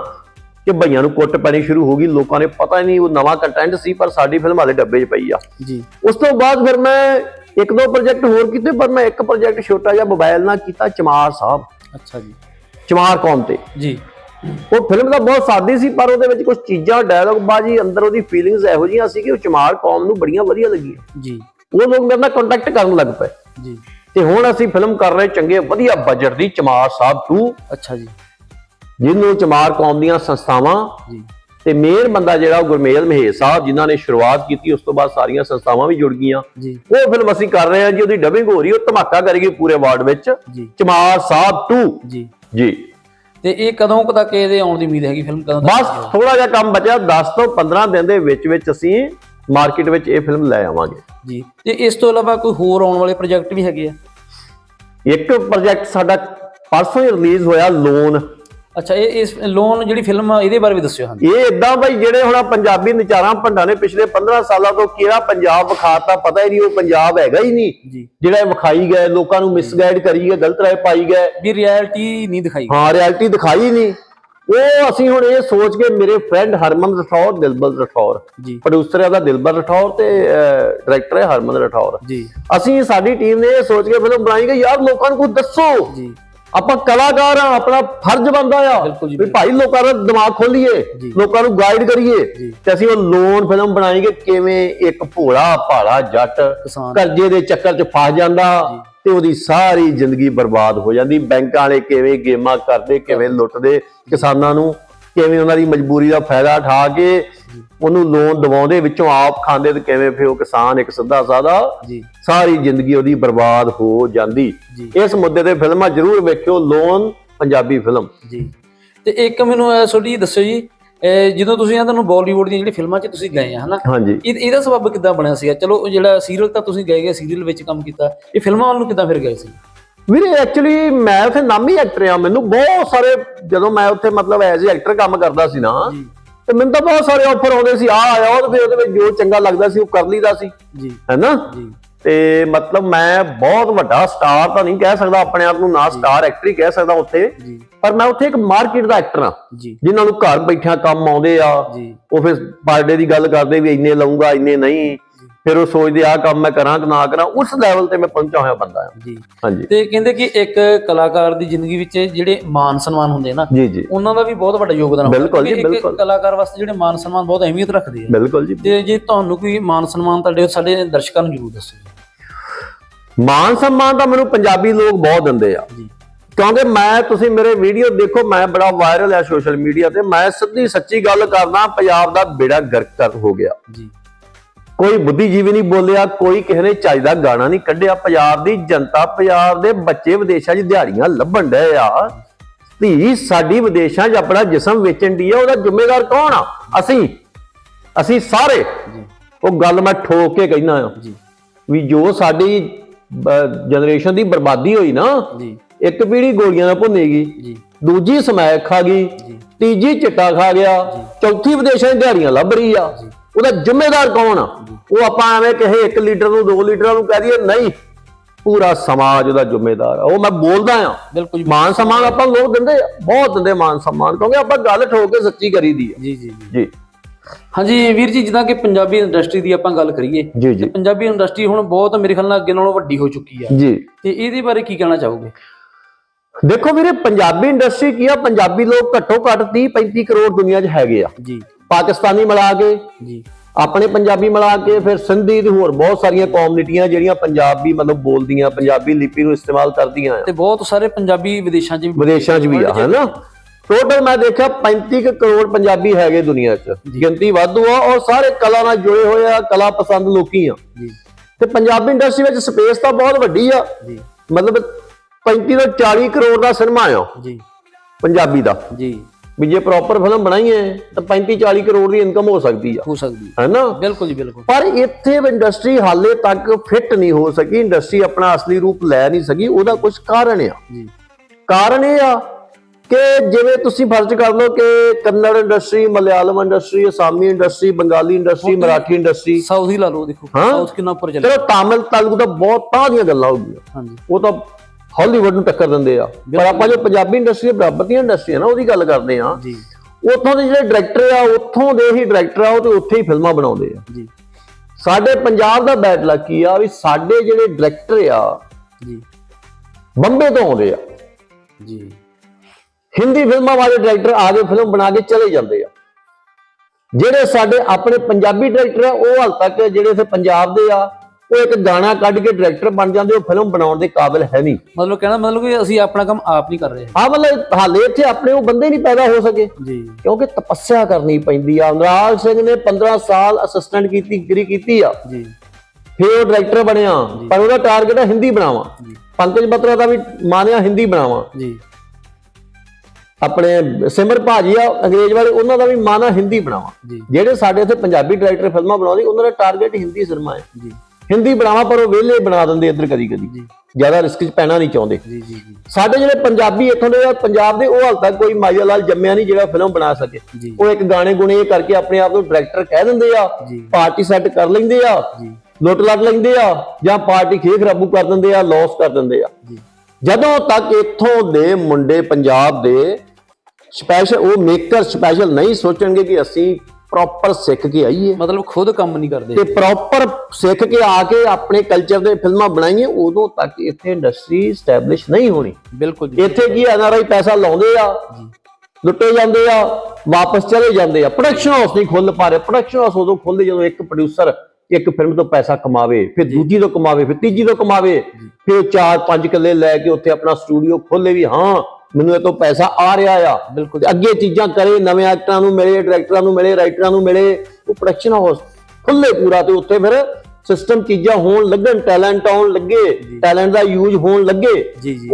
ਕਿ ਭਈਆਂ ਨੂੰ ਕੁੱਟ ਪੈਣੀ ਸ਼ੁਰੂ ਹੋ ਗਈ। ਲੋਕਾਂ ਨੇ ਪਤਾ ਹੀ ਨਹੀਂ ਉਹ ਨਵਾਂ ਕੰਟੈਂਟ ਸੀ ਪਰ ਸਾਡੀ ਫਿਲਮ ਹਾਲੇ ਡੱਬੇ 'ਚ ਪਈ ਆ। ਜੀ। ਉਸ ਤੋਂ ਬਾਅਦ ਫਿਰ ਮੈਂ ਇੱਕ ਦੋ ਪ੍ਰੋਜੈਕਟ ਹੋਰ ਕੀਤੇ ਪਰ ਮੈਂ ਇੱਕ ਪ੍ਰੋਜੈਕਟ ਛੋਟਾ ਜਿਹਾ ਮੋਬਾਈਲ ਨਾਲ ਕੀਤਾ ਚਮਾਰ ਸਾਹਿਬ। ਅੱਛਾ ਜੀ। ਚਮਾਰ ਕੌਮ ਤੇ। ਜੀ। ਉਹ ਫਿਲਮ ਤਾਂ ਬਹੁਤ ਸਾਦੀ ਸੀ ਪਰ ਉਹਦੇ ਵਿੱਚ ਕੁਝ ਚੀਜ਼ਾਂ ਡਾਇਲੌਗ ਬਾਜੀ ਅੰਦਰ ਉਹਦੀ ਫੀਲਿੰਗਸ ਇਹੋ ਜਿਹੀਆਂ ਸੀ ਕਿ ਉਹ ਚਮਾਰ ਕੌਮ ਨੂੰ ਬੜੀਆਂ ਵਧੀਆ ਲੱਗੀਆਂ। ਜੀ। ਉਹ ਲੋਕ ਮੇਰੇ ਨਾਲ ਕੰਟੈਕਟ ਕਰਨ ਲੱਗ ਪਏ। ਜੀ। ਤੇ ਹੁਣ ਅਸੀਂ ਫਿਲਮ ਕਰ ਰਹੇ ਚੰਗੇ ਵਧੀਆ ਬਜਟ ਦੀ ਚਮਾਰ ਸਾਹਿਬ 2 ਅੱਛਾ ਜੀ। ਜਿਹਨੂੰ ਚਮਾਰ ਕੌਮ ਦੀਆਂ ਸੰਸਥਾਵਾਂ ਜੀ। ਤੇ ਮੇਨ ਬੰਦਾ ਜਿਹੜਾ ਗੁਰਮੇਲ ਮਹੇਸ਼ ਸਾਹਿਬ ਜਿਨ੍ਹਾਂ ਨੇ ਸ਼ੁਰੂਆਤ ਕੀਤੀ ਉਸ ਤੋਂ ਬਾਅਦ ਸਾਰੀਆਂ ਸੰਸਥਾਵਾਂ ਵੀ ਜੁੜ ਗਈਆਂ। ਉਹ ਫਿਲਮ ਅਸੀਂ ਕਰ ਰਹੇ ਹਾਂ ਜੀ ਉਹਦੀ ਡਬਿੰਗ ਹੋ ਰਹੀ ਉਹ ਧਮਾਕਾ ਕਰੇਗੀ ਪੂਰੇ ਵਾਰਡ ਵਿੱਚ। ਚਮਾਰ ਸਾਹਿਬ 2 ਜੀ। ਜੀ। ਤੇ ਇਹ ਕਦੋਂ ਕੁ ਤੱਕ ਇਹਦੇ ਆਉਣ ਦੀ ਉਮੀਦ ਹੈਗੀ ਫਿਲਮ ਕਦੋਂ ਬਸ ਥੋੜਾ ਜਿਹਾ ਕੰਮ ਬਚਿਆ। 10 ਤੋਂ 15 ਦਿਨ ਦੇ ਵਿੱਚ ਵਿੱਚ ਅਸੀਂ ਮਾਰਕੀਟ ਵਿੱਚ ਇਹ ਫਿਲਮ ਲੈ ਆਵਾਂਗੇ। ਜੀ। ਤੇ ਇਸ ਤੋਂ ਇਲਾਵਾ ਕੋਈ ਹੋਰ ਆਉਣ ਵਾਲੇ ਪ੍ਰੋਜੈਕਟ ਵੀ ਹੈਗੇ ਆ? ਇੱਕ ਪ੍ਰੋਜੈਕਟ ਸਾਡਾ ਪਰਸੋਂ ਹੀ ਰਿਲੀਜ਼ ਹੋਇਆ ਲੋਨ ਅੱਛਾ ਇਹ ਇਸ ਲੋਨ ਜਿਹੜੀ ਫਿਲਮ ਇਹਦੇ ਬਾਰੇ ਵੀ ਦੱਸਿਓ ਹਾਂ ਇਹ ਇਦਾਂ ਬਈ ਜਿਹੜੇ ਹੁਣ ਪੰਜਾਬੀ ਨਚਾਰਾਂ ਭੰਡਾਂ ਨੇ ਪਿਛਲੇ 15 ਸਾਲਾਂ ਤੋਂ ਕਿਹੜਾ ਪੰਜਾਬ ਵਿਖਾਤਾ ਪਤਾ ਹੀ ਨਹੀਂ ਉਹ ਪੰਜਾਬ ਹੈਗਾ ਹੀ ਨਹੀਂ। ਜਿਹੜਾ ਵਿਖਾਈ ਗਏ ਲੋਕਾਂ ਨੂੰ ਮਿਸਗਾਈਡ ਕਰੀ ਗਏ ਗਲਤ ਰਾਏ ਪਾਈ ਗਏ। ਵੀ ਰਿਐਲਿਟੀ ਨਹੀਂ ਦਿਖਾਈ ਹਾਂ ਰਿਐਲਿਟੀ ਦਿਖਾਈ ਨਹੀਂ। ਉਹ ਅਸੀਂ ਹੁਣ ਇਹ ਸੋਚ ਕੇ ਮੇਰੇ ਫਰੈਂਡ ਹਰਮਨ ਰਠੌਰ ਦਿਲਬਲ ਰਠੌਰ। ਜੀ। ਪ੍ਰੋਡਿਊਸਰ ਹੈ ਉਹਦਾ ਦਿਲਬਰ ਰਠੌਰ ਤੇ ਡਾਇਰੈਕਟਰ ਹੈ ਹਰਮਨ ਰਠੌਰ। ਜੀ। ਅਸੀਂ ਸਾਡੀ ਟੀਮ ਨੇ ਇਹ ਸੋਚ ਕੇ ਫਿਲਮ ਬਣਾਈ ਕਿ ਯਾਰ ਲੋਕਾਂ ਨੂੰ ਕੁਝ ਦੱਸੋ। ਜੀ। ਆਪਾਂ ਕਲਾਕਾਰ ਆ ਆਪਣਾ ਫਰਜ਼ ਬਣਦਾ ਆ ਵੀ ਭਾਈ ਲੋਕਾਂ ਦਾ ਦਿਮਾਗ ਖੋਲੀਏ। ਲੋਕਾਂ ਨੂੰ ਗਾਈਡ ਕਰੀਏ। ਤੇ ਅਸੀਂ ਉਹ ਲੋਨ ਫਿਲਮ ਬਣਾਈ ਕਿ ਕਿਵੇਂ ਇੱਕ ਭੋਲਾ ਭਾਲਾ ਜੱਟ ਕਰਜ਼ੇ ਦੇ ਚੱਕਰ 'ਚ ਫਸ ਜਾਂਦਾ ਤੇ ਉਹਦੀ ਸਾਰੀ ਜ਼ਿੰਦਗੀ ਬਰਬਾਦ ਹੋ ਜਾਂਦੀ ਬੈਂਕਾਂ ਵਾਲੇ ਕਿਵੇਂ ਗੇਮਾਂ ਕਰਦੇ ਕਿਵੇਂ ਲੁੱਟਦੇ ਕਿਸਾਨਾਂ ਨੂੰ ਕਿਵੇਂ ਉਹਨਾਂ ਦੀ ਮਜਬੂਰੀ ਦਾ ਫਾਇਦਾ ਉਠਾ ਕੇ ਉਹਨੂੰ ਲੋਨ ਦਿਵਾਉਂਦੇ ਵਿੱਚੋਂ ਆਪ ਖਾਂਦੇ ਤੇ ਕਿਵੇਂ ਫਿਰ ਉਹ ਕਿਸਾਨ ਇੱਕ ਸਿੱਧਾ ਸਾਦਾ ਜੀ। ਸਾਰੀ ਜ਼ਿੰਦਗੀ ਉਹਦੀ ਬਰਬਾਦ ਹੋ ਜਾਂਦੀ। ਇਸ ਮੁੱਦੇ ਤੇ ਫਿਲਮਾਂ ਜ਼ਰੂਰ ਵੇਖਿਓ ਲੋਨ ਪੰਜਾਬੀ ਫਿਲਮ। ਜੀ। ਤੇ ਇੱਕ ਮੈਨੂੰ ਜਿਹੀ ਦੱਸਿਓ ਜੀ ਇਹ ਜਦੋਂ ਤੁਸੀਂ ਇਹਨਾਂ ਨੂੰ ਬਾਲੀਵੁੱਡ ਦੀਆਂ ਜਿਹੜੀ ਫਿਲਮਾਂ 'ਚ ਤੁਸੀਂ ਗਏ ਆ ਹਨਾ? ਇਹਦਾ ਸਬਬ ਕਿੱਦਾਂ ਬਣਿਆ ਸੀਗਾ? ਚਲੋ ਉਹ ਜਿਹੜਾ ਸੀਰੀਅਲ ਤਾਂ ਤੁਸੀਂ ਗਏ ਗਏ ਸੀਰੀਅਲ ਵਿੱਚ ਕੰਮ ਕੀਤਾ ਇਹ ਫਿਲਮਾਂ ਵੱਲ ਨੂੰ ਕਿੱਦਾਂ ਫਿਰ ਗਏ ਸੀ? ਵੀਰੇ ਐਕਚੁਅਲੀ ਮੈਂ ਉੱਥੇ ਨਾਮੀ ਐਕਟਰ ਆ ਮੈਨੂੰ ਬਹੁਤ ਸਾਰੇ ਜਦੋਂ ਮੈਂ ਉੱਥੇ ਮਤਲਬ ਐਜ਼ ਐਕਟਰ ਕੰਮ ਕਰਦਾ ਸੀ ਨਾ ਤੇ ਮੈਨੂੰ ਤਾਂ ਬਹੁਤ ਸਾਰੇ ਆਫਰ ਆਉਂਦੇ ਸੀ। ਆ ਆਇਆ ਉਹ ਫਿਰ ਉਹਦੇ ਵਿੱਚ ਜੋ ਚੰਗਾ ਲੱਗਦਾ ਸੀ ਉਹ ਕਰ ਲਈਦਾ ਸੀ। ਜੀ। ਹੈਨਾ? ਜੀ। ਤੇ ਮਤਲਬ ਮੈਂ ਬਹੁਤ ਵੱਡਾ ਸਟਾਰ ਤਾਂ ਨਹੀਂ ਕਹਿ ਸਕਦਾ ਆਪਣੇ ਆਪ ਨੂੰ ਨਾ ਸਟਾਰ ਐਕਟਰ ਹੀ ਕਹਿ ਸਕਦਾ ਉੱਥੇ। ਪਰ ਮੈਂ ਉੱਥੇ ਇੱਕ ਮਾਰਕੀਟ ਦਾ ਐਕਟਰ ਆ ਜਿਨ੍ਹਾਂ ਨੂੰ ਘਰ ਬੈਠਿਆਂ ਕੰਮ ਆਉਂਦੇ ਆ। ਉਹ ਫਿਰ ਪਰ ਡੇ ਦੀ ਗੱਲ ਕਰਦੇ ਵੀ ਇੰਨੇ ਲਊਂਗਾ ਇੰਨੇ ਨਹੀਂ। ਫਿਰ ਉਹ ਸੋਚਦੇ ਆ ਕੰਮ ਮੈਂ ਕਰਾਂ ਕਿ ਨਾ ਕਰਾਂ ਉਸ ਲੈਵਲ ਤੇ ਮੈਂ ਪਹੁੰਚਾ ਹੋਇਆ ਬੰਦਾ ਆ ਜੀ। ਹਾਂਜੀ। ਤੇ ਕਹਿੰਦੇ ਕਿ ਇੱਕ ਕਲਾਕਾਰ ਦੀ ਜ਼ਿੰਦਗੀ ਵਿੱਚ ਜਿਹੜੇ ਮਾਨ ਸਨਮਾਨ ਹੁੰਦੇ ਨਾ ਜੀ ਜੀ। ਉਹਨਾਂ ਦਾ ਵੀ ਬਹੁਤ ਵੱਡਾ ਯੋਗਦਾਨ ਹੁੰਦਾ। ਬਿਲਕੁਲ ਜੀ, ਬਿਲਕੁਲ। ਕਲਾਕਾਰ ਵਾਸਤੇ ਜਿਹੜੇ ਮਾਨ ਸਨਮਾਨ ਬਹੁਤ ਅਹਿਮੀਅਤ ਰੱਖਦੇ ਆ। ਬਿਲਕੁਲ ਜੀ। ਤੇ ਜੇ ਤੁਹਾਨੂੰ ਕੋਈ ਮਾਨ ਸਨਮਾਨ ਤੁਹਾਡੇ ਸਾਡੇ ਦਰਸ਼ਕਾਂ ਨੂੰ ਜ਼ਰੂਰ ਦੱਸੋ। ਮਾਨ ਸਨਮਾਨ ਤਾਂ ਮੈਨੂੰ ਪੰਜਾਬੀ ਲੋਕ ਬਹੁਤ ਦਿੰਦੇ ਆ। ਜੀ। ਕਿਉਂਕਿ ਮੈਂ ਤੁਸੀਂ ਮੇਰੇ ਵੀਡੀਓ ਦੇਖੋ ਮੈਂ ਬੜਾ ਵਾਇਰਲ ਆ ਸੋਸ਼ਲ ਮੀਡੀਆ ਤੇ ਮੈਂ ਸਿੱਧੀ ਸੱਚੀ ਗੱਲ ਕਰਦਾ ਪੰਜਾਬ ਦਾ ਬੇੜਾ ਗਰਕ ਹੋ ਗਿਆ। ਜੀ। ਕੋਈ ਬੁੱਧੀਜੀਵੀ ਨਹੀਂ ਬੋਲਿਆ ਕੋਈ ਕਿਸੇ ਨੇ ਚੱਜ ਦਾ ਗਾਣਾ ਨਹੀਂ ਕੱਢਿਆ। ਪੰਜਾਬ ਦੀ ਜਨਤਾ ਪੰਜਾਬ ਦੇ ਬੱਚੇ ਵਿਦੇਸ਼ਾਂ 'ਚ ਦਿਹਾੜੀਆਂ ਲੱਭਣ ਡਏ ਆ। ਧੀ ਸਾਡੀ ਵਿਦੇਸ਼ਾਂ 'ਚ ਆਪਣਾ ਜਿਸਮ ਵੇਚਣ ਦੀ ਆ ਉਹਦਾ ਜ਼ਿੰਮੇਵਾਰ ਕੌਣ ਆ? ਅਸੀਂ ਅਸੀਂ ਸਾਰੇ। ਉਹ ਗੱਲ ਮੈਂ ਠੋਕ ਕੇ ਕਹਿਣਾ ਆ ਵੀ ਜੋ ਸਾਡੀ ਜਨਰੇਸ਼ਨ ਦੀ ਬਰਬਾਦੀ ਹੋਈ ਨਾ ਜੀ। ਇੱਕ ਪੀੜੀ ਗੋਲੀਆਂ ਨਾਲ ਭੁੰਨੇਗੀ ਜੀ। ਦੂਜੀ ਸਮੈਕ ਖਾ ਗਈ ਜੀ। ਤੀਜੀ ਚਿੱਟਾ ਖਾ ਗਿਆ ਚੌਥੀ ਵਿਦੇਸ਼ਾਂ ਦੀ ਦਿਹਾੜੀਆਂ ਲੱਭ ਰਹੀ ਆ। ਉਹਦਾ ਜ਼ਿੰਮੇਦਾਰ ਕੌਣ ਆ? ਉਹ ਆਪਾਂ ਐਵੇਂ ਕਹੇ 1 ਲੀਟਰ ਨੂੰ 2 ਲੀਟਰਾਂ ਨੂੰ ਕਹਿ ਦਈਏ ਨਹੀਂ ਪੂਰਾ ਸਮਾਜ ਉਹਦਾ ਜ਼ਿੰਮੇਦਾਰ ਆ। ਉਹ ਮੈਂ ਬੋਲਦਾ ਆ। ਬਿਲਕੁਲ ਮਾਨ ਸਨਮਾਨ ਆਪਾਂ ਲੋਕ ਦਿੰਦੇ ਆ, ਬਹੁਤ ਦਿੰਦੇ ਮਾਨ ਸਨਮਾਨ ਕਿਉਂਕਿ ਆਪਾਂ ਗੱਲ ਠੋਕ ਕੇ ਸੱਚੀ ਕਰੀਦੀ ਆ। ਜੀ ਜੀ ਜੀ। ਹਾਂਜੀ ਵੀਰ ਜੀ ਜਿੱਦਾਂ ਕਿ ਪੰਜਾਬੀ ਇੰਡਸਟਰੀ ਦੀ ਆਪਾਂ ਗੱਲ ਕਰੀਏ ਤੇ ਪੰਜਾਬੀ ਇੰਡਸਟਰੀ ਹੁਣ ਬਹੁਤ ਮੇਰੇ ਖਿਆਲ ਨਾਲ ਅੱਗੇ ਨਾਲੋਂ ਵੱਡੀ ਹੋ ਚੁੱਕੀ ਆ। ਜੀ। ਤੇ ਇਹਦੇ ਬਾਰੇ ਕੀ ਕਹਿਣਾ ਚਾਹੋਗੇ? ਦੇਖੋ ਵੀਰੇ ਪੰਜਾਬੀ ਇੰਡਸਟਰੀ ਕੀ ਆ? ਪੰਜਾਬੀ ਲੋਕ ਘੱਟੋ ਘੱਟ 30 35 ਕਰੋੜ ਦੁਨੀਆ 'ਚ ਹੈਗੇ ਆ। ਜੀ। ਪਾਕਿਸਤਾਨੀ ਮਿਲਾ ਕੇ ਜੀ। ਆਪਣੇ ਪੰਜਾਬੀ ਮਿਲਾ ਕੇ ਫਿਰ ਸਿੰਧੀ ਤੇ ਹੋਰ ਬਹੁਤ ਸਾਰੀਆਂ ਕੌਮਨਿਟੀਆਂ ਜਿਹੜੀਆਂ ਪੰਜਾਬੀ ਮਤਲਬ ਬੋਲਦੀਆਂ ਪੰਜਾਬੀ ਲਿਪੀ ਨੂੰ ਇਸਤੇਮਾਲ ਕਰਦੀਆਂ ਆ। ਤੇ ਬਹੁਤ ਸਾਰੇ ਪੰਜਾਬੀ ਵਿਦੇਸ਼ਾਂ 'ਚ ਵੀ ਵਿਦੇਸ਼ਾਂ 'ਚ ਵੀ ਆ ਹੈਨਾ ਟੋਟਲ ਮੈਂ ਦੇਖਿਆ 35 ਕੁ ਕਰੋੜ ਪੰਜਾਬੀ ਹੈਗੇ ਦੁਨੀਆ 'ਚ। ਗਿਣਤੀ ਵਾਧੂ ਆ ਔਰ ਸਾਰੇ ਕਲਾ ਨਾਲ ਜੁੜੇ ਹੋਏ ਆ ਕਲਾ ਪਸੰਦ ਲੋਕੀ ਆ। ਜੀ। ਤੇ ਪੰਜਾਬੀ ਇੰਡਸਟਰੀ ਵਿੱਚ ਸਪੇਸ ਤਾਂ ਬਹੁਤ ਵੱਡੀ ਆ। ਜੀ। ਮਤਲਬ 35 ਤੋਂ 40 ਕਰੋੜ ਦਾ ਸਿਨੇਮਾ ਆ। ਜੀ। ਪੰਜਾਬੀ ਦਾ। ਜੀ। ਵੀ ਜੇ ਪ੍ਰੋਪਰ ਫਿਲਮ ਬਣਾਈਏ ਤਾਂ 35 40 ਕਰੋੜ ਦੀ ਇਨਕਮ ਹੋ ਸਕਦੀ ਆ। ਹੋ ਸਕਦੀ ਹੈ। ਹੈਨਾ? ਬਿਲਕੁਲ ਜੀ ਬਿਲਕੁਲ। ਪਰ ਇੱਥੇ ਇੰਡਸਟਰੀ ਹਾਲੇ ਤੱਕ ਫਿੱਟ ਨਹੀਂ ਹੋ ਸਕੀ ਇੰਡਸਟਰੀ ਆਪਣਾ ਅਸਲੀ ਰੂਪ ਲੈ ਨਹੀਂ ਸਕੀ ਉਹਦਾ ਕੁਝ ਕਾਰਨ ਆ। ਜੀ। ਕਾਰਨ ਇਹ ਆ ਕਿ ਜਿਵੇਂ ਤੁਸੀਂ ਫਰਜ਼ ਕਰ ਲਓ ਕਿ Kannada industry Malayalam industry Assamese industry Bengali industry Marathi industry south ਹੀ ਲਾ ਲਓ ਦੇਖੋ ਹਾਂ। ਸਾਊਥ ਕਿੰਨਾ ਉੱਪਰ ਚੱਲਿਆ। ਚਲੋ ਤਾਮਿਲ ਤੇਲਗੂ ਤਾਂ ਬਹੁਤ ਤਾਂ ਦੀਆਂ ਗੱਲਾਂ ਹੋ ਗਈਆਂ। ਹਾਂਜੀ। ਉਹ ਤਾਂ ਹਾਲੀਵੁੱਡ ਨੂੰ ਟੱਕਰ ਦਿੰਦੇ ਆ। ਪਰ ਆਪਾਂ ਜੋ ਪੰਜਾਬੀ ਇੰਡਸਟਰੀ ਦੇ ਬਰਾਬਰ ਦੀਆਂ ਇੰਡਸਟਰੀ ਨਾ ਉਹਦੀ ਗੱਲ ਕਰਦੇ ਆ ਜੀ। ਉੱਥੋਂ ਦੇ ਜਿਹੜੇ ਡਾਇਰੈਕਟਰ ਆ ਉੱਥੋਂ ਦੇ ਹੀ ਡਾਇਰੈਕਟਰ ਆ ਉਹ ਤੇ ਉੱਥੇ ਹੀ ਫਿਲਮਾਂ ਬਣਾਉਂਦੇ ਆ। ਜੀ। ਸਾਡੇ ਪੰਜਾਬ ਦਾ ਬੈਡ ਲੱਕ ਕੀ ਆ ਵੀ ਸਾਡੇ ਜਿਹੜੇ ਡਾਇਰੈਕਟਰ ਆ ਜੀ। ਬੰਬੇ ਤੋਂ ਆਉਂਦੇ ਆ। ਜੀ। ਹਿੰਦੀ ਫਿਲਮਾਂ ਵਾਲੇ ਡਾਇਰੈਕਟਰ ਆ ਕੇ ਫਿਲਮ ਬਣਾ ਕੇ ਚਲੇ ਜਾਂਦੇ ਆ। ਜਿਹੜੇ ਸਾਡੇ ਆਪਣੇ ਪੰਜਾਬੀ ਡਾਇਰੈਕਟਰ ਆ ਉਹ ਹਾਲ ਤੱਕ ਜਿਹੜੇ ਇੱਥੇ ਪੰਜਾਬ ਦੇ ਆ ਉਹ ਇੱਕ ਗਾਣਾ ਕੱਢ ਕੇ ਡਾਇਰੈਕਟਰ ਬਣ ਜਾਂਦੇ ਉਹ ਫਿਲਮ ਬਣਾਉਣ ਦੇ ਕਾਬਿਲ ਹੈ ਨਹੀਂ। ਮਤਲਬ ਕਹਿਣਾ ਮਤਲਬ ਕਿ ਅਸੀਂ ਆਪਣਾ ਕੰਮ ਆਪ ਨਹੀਂ ਕਰ ਰਹੇ। ਆ ਮਤਲਬ ਹਾਲੇ ਇੱਥੇ ਆਪਣੇ ਉਹ ਬੰਦੇ ਨਹੀਂ ਪੈਦਾ ਹੋ ਸਕੇ। ਜੀ। ਕਿਉਂਕਿ ਤਪੱਸਿਆ ਕਰਨੀ ਪੈਂਦੀ ਆ। ਅਨੁਰਾਗ ਸਿੰਘ ਨੇ 15 ਸਾਲ ਅਸਿਸਟੈਂਟ ਕੀਤੀ ਡਿਗਰੀ ਕੀਤੀ ਆ। ਜੀ। ਫਿਰ ਉਹ ਡਾਇਰੈਕਟਰ ਬਣਿਆ। ਪਰ ਉਹਦਾ ਟਾਰਗੇਟ ਹੈ ਹਿੰਦੀ ਬਣਾਵਾਂ। ਪੰਕਜ ਬਤਰਾ ਦਾ ਵੀ ਮਾਨਿਆ ਹਿੰਦੀ ਬਣਾਵਾਂ। ਜੀ। ਆਪਣੇ ਸਿਮਰ ਭਾਜੀ ਆ ਅੰਗਰੇਜ਼ ਵਾਲੇ ਉਹਨਾਂ ਦਾ ਵੀ ਮਾਨਾ ਹਿੰਦੀ ਬਣਾਵਾਂ। ਜਿਹੜੇ ਸਾਡੇ ਇੱਥੇ ਪੰਜਾਬੀ ਡਾਇਰੈਕਟਰ ਫਿਲਮਾਂ ਬਣਾਉਂਦੇ ਉਹਨਾਂ ਦਾ ਟਾਰਗੇਟ ਹਿੰਦੀ ਸਿਨੇਮਾ ਹੈ। ਜੀ। ਹਿੰਦੀ ਬਣਾਵਾਂ ਪਰ ਉਹ ਵਿਹਲੇ ਬਣਾ ਦਿੰਦੇ ਇੱਧਰ ਕਦੀ ਕਦੀ ਜੀ। ਜ਼ਿਆਦਾ ਰਿਸਕ 'ਚ ਪੈਣਾ ਨਹੀਂ ਚਾਹੁੰਦੇ। ਜੀ ਜੀ ਜੀ। ਸਾਡੇ ਜਿਹੜੇ ਪੰਜਾਬੀ ਇੱਥੋਂ ਦੇ ਆ, ਪੰਜਾਬ ਦੇ ਉਹ ਹਾਲ ਤੱਕ ਕੋਈ ਮਾਇਆ ਲਾਲ ਜੰਮਿਆ ਨਹੀਂ ਜਿਹੜਾ ਫਿਲਮ ਬਣਾ ਸਕੇ। ਜੀ। ਉਹ ਇੱਕ ਗਾਣੇ ਗੁਣੇ ਕਰਕੇ ਆਪਣੇ ਆਪ ਨੂੰ ਡਾਇਰੈਕਟਰ ਕਹਿ ਦਿੰਦੇ ਆ ਜੀ। ਪਾਰਟੀ ਸੈੱਟ ਕਰ ਲੈਂਦੇ ਆ ਜੀ। ਲੁੱਟ ਲੱਟ ਲੈਂਦੇ ਆ ਜਾਂ ਪਾਰਟੀ ਖੇ ਖਰਾਬੂ ਕਰ ਦਿੰਦੇ ਆ ਲਾਸ ਕਰ ਦਿੰਦੇ ਆ। ਜੀ। ਜਦੋਂ ਤੱਕ ਇੱਥੋਂ ਦੇ ਮੁੰਡੇ ਪੰਜਾਬ ਦੇ ਸਪੈਸ਼ਲ ਉਹ ਮੇਕਰ ਸਪੈਸ਼ਲ ਨਹੀਂ ਸੋਚਣਗੇ ਕਿ ਅਸੀਂ ਪ੍ਰੋਪਰ ਸਿੱਖ ਕੇ ਆਈਏ। ਮਤਲਬ ਖੁਦ ਕੰਮ ਨਹੀਂ ਕਰਦੇ। ਤੇ ਪ੍ਰੋਪਰ ਸਿੱਖ ਕੇ ਆ ਕੇ ਆਪਣੇ ਕਲਚਰ ਦੇ ਫਿਲਮਾਂ ਬਣਾਈਏ ਉਦੋਂ ਤੱਕ ਇੱਥੇ ਇੰਡਸਟਰੀ ਸਟੈਬਲਿਸ਼ ਨਹੀਂ ਹੋਣੀ। ਬਿਲਕੁਲ ਜੀ ਇੱਥੇ ਕੀ ਐਨਆਰਆਈ ਪੈਸਾ ਲਾਉਂਦੇ ਆ ਲੁੱਟੇ ਜਾਂਦੇ ਆ ਵਾਪਸ ਚਲੇ ਜਾਂਦੇ ਆ। ਪ੍ਰੋਡਕਸ਼ਨ ਹਾਊਸ ਨਹੀਂ ਖੁੱਲ ਪਾ ਰਹੇ। ਪ੍ਰੋਡਕਸ਼ਨ ਹਾਊਸ ਉਦੋਂ ਖੁੱਲਦੇ ਜਦੋਂ ਇੱਕ ਪ੍ਰੋਡਿਊਸਰ ਇੱਕ ਫਿਲਮ ਤੋਂ ਪੈਸਾ ਕਮਾਵੇ ਫਿਰ ਦੂਜੀ ਤੋਂ ਕਮਾਵੇ ਫਿਰ ਤੀਜੀ ਤੋਂ ਕਮਾਵੇ ਫਿਰ ਚਾਰ ਪੰਜ ਕਿੱਲੇ ਲੈ ਕੇ ਉੱਥੇ ਆਪਣਾ ਸਟੂਡੀਓ ਖੋਲੇ ਵੀ ਹਾਂ ਮੈਨੂੰ ਇਹ ਤੋਂ ਪੈਸਾ ਆ ਰਿਹਾ ਆ। ਬਿਲਕੁਲ। ਅੱਗੇ ਚੀਜ਼ਾਂ ਕਰੇ ਨਵੇਂ ਐਕਟਰਾਂ ਨੂੰ ਮਿਲੇ ਡਾਇਰੈਕਟਰਾਂ ਨੂੰ ਮਿਲੇ ਰਾਈਟਰਾਂ ਨੂੰ ਮਿਲੇ ਉਹ ਪ੍ਰੋਡਕਸ਼ਨ ਹਾਊਸ ਖੁੱਲੇ ਪੂਰਾ ਤੇ ਉੱਥੇ ਫਿਰ ਸਿਸਟਮ ਚੀਜ਼ਾਂ ਹੋਣ ਲੱਗਣ ਟੈਲੈਂਟ ਆਉਣ ਲੱਗੇ ਟੈਲੈਂਟ ਦਾ ਯੂਜ਼ ਹੋਣ ਲੱਗੇ